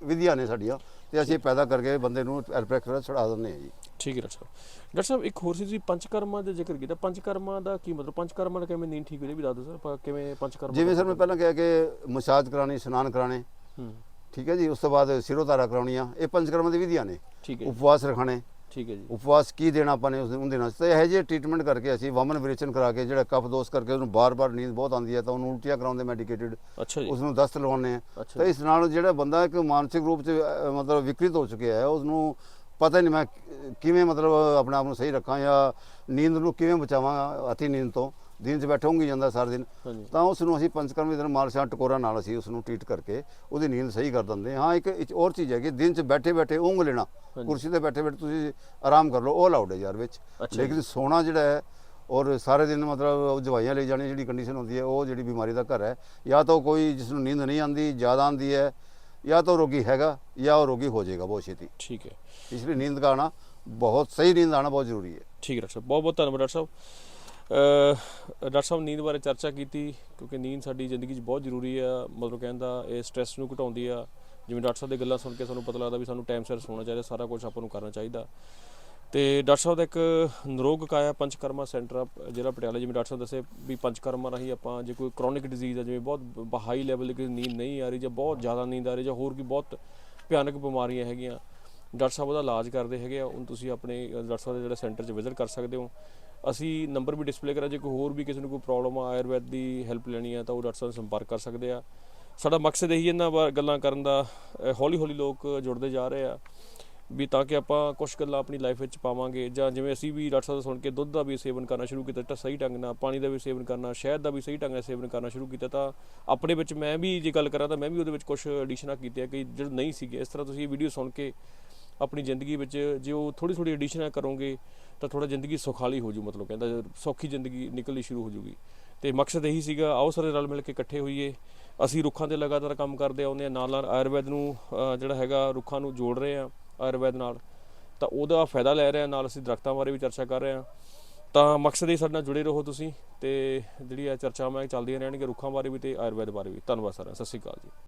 ਵਿਧੀਆਂ ਨੇ ਸਾਡੀਆਂ ਤੇ ਅਸੀਂ ਇਹ ਪੈਦਾ ਕਰਕੇ ਬੰਦੇ ਨੂੰ ਐਲਪ੍ਰੈਕਟਰ ਛੁਡਾ ਦਿੰਦੇ ਹਾਂ ਜੀ। ਠੀਕ ਹੈ ਡਾਕਟਰ ਸਾਹਿਬ। ਡਾਕਟਰ ਸਾਹਿਬ ਇੱਕ ਹੋਰ ਸੀ ਤੁਸੀਂ ਪੰਚਕਰਮਾ ਦੇ ਜ਼ਿਕਰ ਕੀਤਾ। ਪੰਚਕਰਮਾ ਦਾ ਕੀ ਮਤਲਬ? ਪੰਚਕਰਮਾ ਦਾ ਕਿਵੇਂ ਨੀਂਦ ਠੀਕ ਹੋ ਜਾਏ ਵੀ ਦੱਸ ਦਿਓ ਸਰ ਕਿਵੇਂ ਪੰਚਕਰਮਾ ਜਿਵੇਂ ਸਰ ਮੈਂ ਪਹਿਲਾਂ ਕਿਹਾ ਕਿ ਮਸਾਜ ਕਰਾਣੀ ਇਸ਼ਨਾਨ ਕਰਾਣੇ ਹੂੰ। ਠੀਕ ਹੈ ਜੀ ਉਸ ਤੋਂ ਬਾਅਦ ਸਿਰੋਧਾਰਾ ਕਰਾਉਣੀਆਂ। ਇਹ ਪੰਚਕਰਮ ਦੀ ਵਿਧੀਆਂ ਨੇ। ਠੀਕ ਹੈ ਜੀ, ਉਪਵਾਸ ਰਖਾਣੇ। ਠੀਕ ਹੈ ਜੀ। ਉਪਵਾਸ ਕੀ ਦੇਣਾ ਆਪਾਂ ਨੇ ਉਸ ਉਹਦੇ ਨਾਲ? ਤੇ ਇਹ ਜਿਹੇ ਟ੍ਰੀਟਮੈਂਟ ਕਰਕੇ ਅਸੀਂ ਵਮਨ ਵਿਰੇਚਨ ਕਰਾ ਕੇ ਜਿਹੜਾ ਕਫ ਦੋਸ਼ ਕਰਕੇ ਉਹਨੂੰ ਬਾਰ-ਬਾਰ ਨੀਂਦ ਬਹੁਤ ਆਉਂਦੀ ਹੈ ਤਾਂ ਉਹਨੂੰ ਉਲਟੀਆਂ ਕਰਾਉਂਦੇ ਮੈਡੀਕੇਟਡ ਜੀ। ਉਸ ਨੂੰ ਦਸਤ ਲਵਾਉਂਦੇ ਆ ਤਾਂ ਜੀ, ਇਸ ਨਾਲ ਜਿਹੜਾ ਬੰਦਾ ਇੱਕ ਮਾਨਸਿਕ ਰੂਪ 'ਚ ਮਤਲਬ ਵਿਕਰਿਤ ਹੋ ਚੁੱਕਿਆ ਹੈ ਉਸ ਨੂੰ ਪਤਾ ਹੀ ਨਹੀਂ ਮੈਂ ਕਿਵੇਂ ਮਤਲਬ ਆਪਣੇ ਆਪ ਨੂੰ ਸਹੀ ਰੱਖਾਂ ਜਾਂ ਨੀਂਦ ਨੂੰ ਕਿਵੇਂ ਬਚਾਵਾਂ ਅਤੀ ਨੀਂਦ ਤੋਂ। ਦਿਨ 'ਚ ਬੈਠਾ ਹੀ ਜਾਂਦਾ ਸਾਰਾ ਦਿਨ। ਹਾਂਜੀ। ਤਾਂ ਉਸ ਨੂੰ ਅਸੀਂ ਪੰਚਕਰਮ ਦੇ ਦਿਨ ਮਾਲਸ਼ਾਂ ਟਕੋਰਾ ਨਾਲ ਅਸੀਂ ਉਸ ਨੂੰ ਟ੍ਰੀਟ ਕਰਕੇ ਉਹਦੀ ਨੀਂਦ ਸਹੀ ਕਰ ਦਿੰਦੇ ਹਾਂ। ਇੱਕ ਇੱਕ ਹੋਰ ਚੀਜ਼ ਹੈ ਕਿ ਦਿਨ 'ਚ ਬੈਠੇ ਬੈਠੇ ਉਂਘ ਲੈਣਾ। ਕੁਰਸੀ ਤੇ ਬੈਠੇ ਬੈਠੇ ਤੁਸੀਂ ਆਰਾਮ ਕਰ ਲਓ ਉਹ ਅਲਾਉਡ ਹੈ ਯਾਰ ਵਿੱਚ। ਅੱਛਾ। ਲੇਕਿਨ ਸੋਣਾ ਜਿਹੜਾ ਹੈ ਔਰ ਸਾਰੇ ਦਿਨ ਮਤਲਬ ਉਹ ਦਵਾਈਆਂ ਲਈ ਜਾਣੀ ਜਿਹੜੀ ਕੰਡੀਸ਼ਨ ਹੁੰਦੀ ਹੈ ਉਹ ਜਿਹੜੀ ਬਿਮਾਰੀ ਦਾ ਘਰ ਹੈ ਜਾਂ ਤਾਂ ਕੋਈ ਜਿਸ ਨੂੰ ਨੀਂਦ ਨਹੀਂ ਆਉਂਦੀ ਜ਼ਿਆਦਾ ਆਉਂਦੀ ਹੈ ਜਾਂ ਤਾਂ ਉਹ ਰੋਗੀ ਹੈਗਾ ਜਾਂ ਉਹ ਰੋਗੀ ਹੋ ਜਾਏਗਾ ਬਹੁਤ ਛੇਤੀ। ਠੀਕ ਹੈ। ਇਸ ਲਈ ਨੀਂਦ ਦਾ ਬਹੁਤ ਸਹੀ ਨੀਂਦ ਆਉਣਾ ਬਹੁਤ ਜ਼ਰੂਰੀ ਹੈ। ਠੀਕ ਹੈ ਡਾਕਟਰ ਸਾਹਿਬ ਬਹੁਤ ਬਹੁਤ ਧੰਨਵਾਦ ਡਾਕਟਰ ਸਾਹਿਬ। ਡਾਕਟਰ ਸਾਹਿਬ, ਨੀਂਦ ਬਾਰੇ ਚਰਚਾ ਕੀਤੀ ਕਿਉਂਕਿ ਨੀਂਦ ਸਾਡੀ ਜ਼ਿੰਦਗੀ 'ਚ ਬਹੁਤ ਜ਼ਰੂਰੀ ਆ। ਮਤਲਬ ਕਹਿੰਦਾ ਇਹ ਸਟ੍ਰੈਸ ਨੂੰ ਘਟਾਉਂਦੀ ਆ। ਜਿਵੇਂ ਡਾਕਟਰ ਸਾਹਿਬ ਦੀ ਗੱਲਾਂ ਸੁਣ ਕੇ ਸਾਨੂੰ ਪਤਾ ਲੱਗਦਾ ਵੀ ਸਾਨੂੰ ਟਾਈਮ ਸਿਰ ਸੌਣਾ ਚਾਹੀਦਾ, ਸਾਰਾ ਕੁਝ ਆਪਾਂ ਨੂੰ ਕਰਨਾ ਚਾਹੀਦਾ। ਤੇ ਡਾਕਟਰ ਸਾਹਿਬ ਦਾ ਇੱਕ ਨਿਰੋਗ ਕਾਇਆ ਪੰਚਕਰਮਾ ਸੈਂਟਰ ਆ ਜਿਹੜਾ ਪਟਿਆਲਾ, ਜਿਵੇਂ ਡਾਕਟਰ ਸਾਹਿਬ ਦੱਸੇ ਵੀ ਪੰਚਕਰਮਾ ਰਾਹੀਂ ਆਪਾਂ ਜੇ ਕੋਈ ਕ੍ਰੋਨਿਕ ਡਿਜ਼ੀਜ਼ ਆ, ਜਿਵੇਂ ਬਹੁਤ ਹਾਈ ਲੈਵਲ ਦੀ ਨੀਂਦ ਨਹੀਂ ਆ ਰਹੀ ਜਾਂ ਬਹੁਤ ਜ਼ਿਆਦਾ ਨੀਂਦ ਆ ਰਹੀ ਜਾਂ ਹੋਰ ਕੀ ਬਹੁਤ ਭਿਆਨਕ ਬਿਮਾਰੀਆਂ ਹੈਗੀਆਂ, ਡਾਕਟਰ ਸਾਹਿਬ ਉਹਦਾ ਇਲਾਜ ਕਰਦੇ ਹੈਗੇ ਆ। ਉਹਨੂੰ ਤੁਸੀਂ ਆਪਣੇ ਡਾਕਟਰ ਸਾਹਿਬ ਦੇ ਜਿਹੜਾ ਸੈਂਟਰ 'ਚ ਵਿਜ਼ਿਟ ਕਰ ਸਕਦੇ ਹੋ। ਅਸੀਂ ਨੰਬਰ ਵੀ ਡਿਸਪਲੇ ਕਰਾਂ, ਜੇ ਕੋਈ ਹੋਰ ਵੀ ਕਿਸੇ ਨੂੰ ਕੋਈ ਪ੍ਰੋਬਲਮ ਆ ਆਯੁਰਵੈਦ ਦੀ ਹੈਲਪ ਲੈਣੀ ਆ, ਤਾਂ ਉਹ ਡਾਕਟਰ ਸਾਹਿਬ ਨਾਲ ਸੰਪਰਕ ਕਰ ਸਕਦੇ ਆ। ਸਾਡਾ ਮਕਸਦ ਇਹੀ ਇਹਨਾਂ ਬਾਰੇ ਗੱਲਾਂ ਕਰਨ ਦਾ ਹੌਲੀ ਹੌਲੀ ਲੋਕ ਜੁੜਦੇ ਜਾ ਰਹੇ ਆ, ਵੀ ਤਾਂ ਕਿ ਆਪਾਂ ਕੁਝ ਗੱਲਾਂ ਆਪਣੀ ਲਾਈਫ ਵਿੱਚ ਪਾਵਾਂਗੇ, ਜਾਂ ਜਿਵੇਂ ਅਸੀਂ ਵੀ ਡਾਕਟਰ ਸਾਹਿਬ ਤੋਂ ਸੁਣ ਕੇ ਦੁੱਧ ਦਾ ਵੀ ਸੇਵਨ ਕਰਨਾ ਸ਼ੁਰੂ ਕੀਤਾ, ਤਾਂ ਸਹੀ ਢੰਗ ਨਾਲ, ਪਾਣੀ ਦਾ ਵੀ ਸੇਵਨ ਕਰਨਾ, ਸ਼ਹਿਦ ਦਾ ਵੀ ਸਹੀ ਢੰਗ ਨਾਲ ਸੇਵਨ ਕਰਨਾ ਸ਼ੁਰੂ ਕੀਤਾ, ਤਾਂ ਆਪਣੇ ਵਿੱਚ ਮੈਂ ਵੀ ਜੇ ਗੱਲ ਕਰਾਂ, ਤਾਂ ਮੈਂ ਵੀ ਉਹਦੇ ਵਿੱਚ ਕੁਝ ਐਡੀਸ਼ਨਾਂ ਕੀਤੀਆਂ ਕਿ ਜਿਹੜੇ ਨਹੀਂ ਸੀਗੇ, ਇਸ ਤਰ੍ਹਾਂ ਤੁਸੀਂ ਇਹ ਵੀਡੀਓ ਸੁਣ ਕੇ ਆਪਣੀ ਜ਼ਿੰਦਗੀ ਵਿੱਚ ਜੇ ਉਹ ਥੋੜੀ ਥੋੜੀ ਐਡੀਸ਼ਨਾਂ ਕਰੋਗੇ, ਤਾਂ ਥੋੜਾ ਜ਼ਿੰਦਗੀ ਸੁਖਾਲੀ ਹੋ ਜੂ ਮਤਲਬ ਕਹਿੰਦਾ, ਸੌਖੀ ਜ਼ਿੰਦਗੀ ਨਿਕਲਣੀ ਸ਼ੁਰੂ ਹੋ ਜੂਗੀ। ਤੇ ਮਕਸਦ ਇਹੀ ਸੀਗਾ, ਆਓ ਸਾਰੇ ਰਲ ਮਿਲ ਕੇ ਇਕੱਠੇ ਹੋਈਏ। ਅਸੀਂ ਰੁੱਖਾਂ ਤੇ ਲਗਾਤਾਰ ਕੰਮ ਕਰਦੇ ਆਉਂਦੇ ਆ ਨਾਲ ਨਾਲ ਆਯੁਰਵੈਦ ਨੂੰ ਜਿਹੜਾ ਹੈਗਾ, ਰੁੱਖਾਂ ਨੂੰ ਜੋੜ ਰਹੇ ਆ ਆਯੁਰਵੈਦ ਨਾਲ। ਤਾਂ ਉਹਦਾ ਫਾਇਦਾ ਲੈ ਰਹੇ ਆ ਨਾਲ ਅਸੀਂ ਦਰਖਤਾਂ ਬਾਰੇ ਵੀ ਚਰਚਾ ਕਰ ਰਹੇ ਆ ਤਾਂ ਮਕਸਦ ਇਹ ਸਾਡੇ ਨਾਲ ਜੁੜੇ ਰਹੋ ਤੁਸੀਂ, ਤੇ ਜਿਹੜੀ ਆ ਚਰਚਾਵਾਂ ਚੱਲਦੀਆਂ ਰਹਿਣਗੀਆਂ ਰੁੱਖਾਂ ਬਾਰੇ ਵੀ ਤੇ ਆਯੁਰਵੈਦ ਬਾਰੇ ਵੀ। ਧੰਨਵਾਦ ਸਾਰਿਆਂ ਸਤਿ ਸ਼੍ਰੀ ਅਕਾਲ ਜੀ।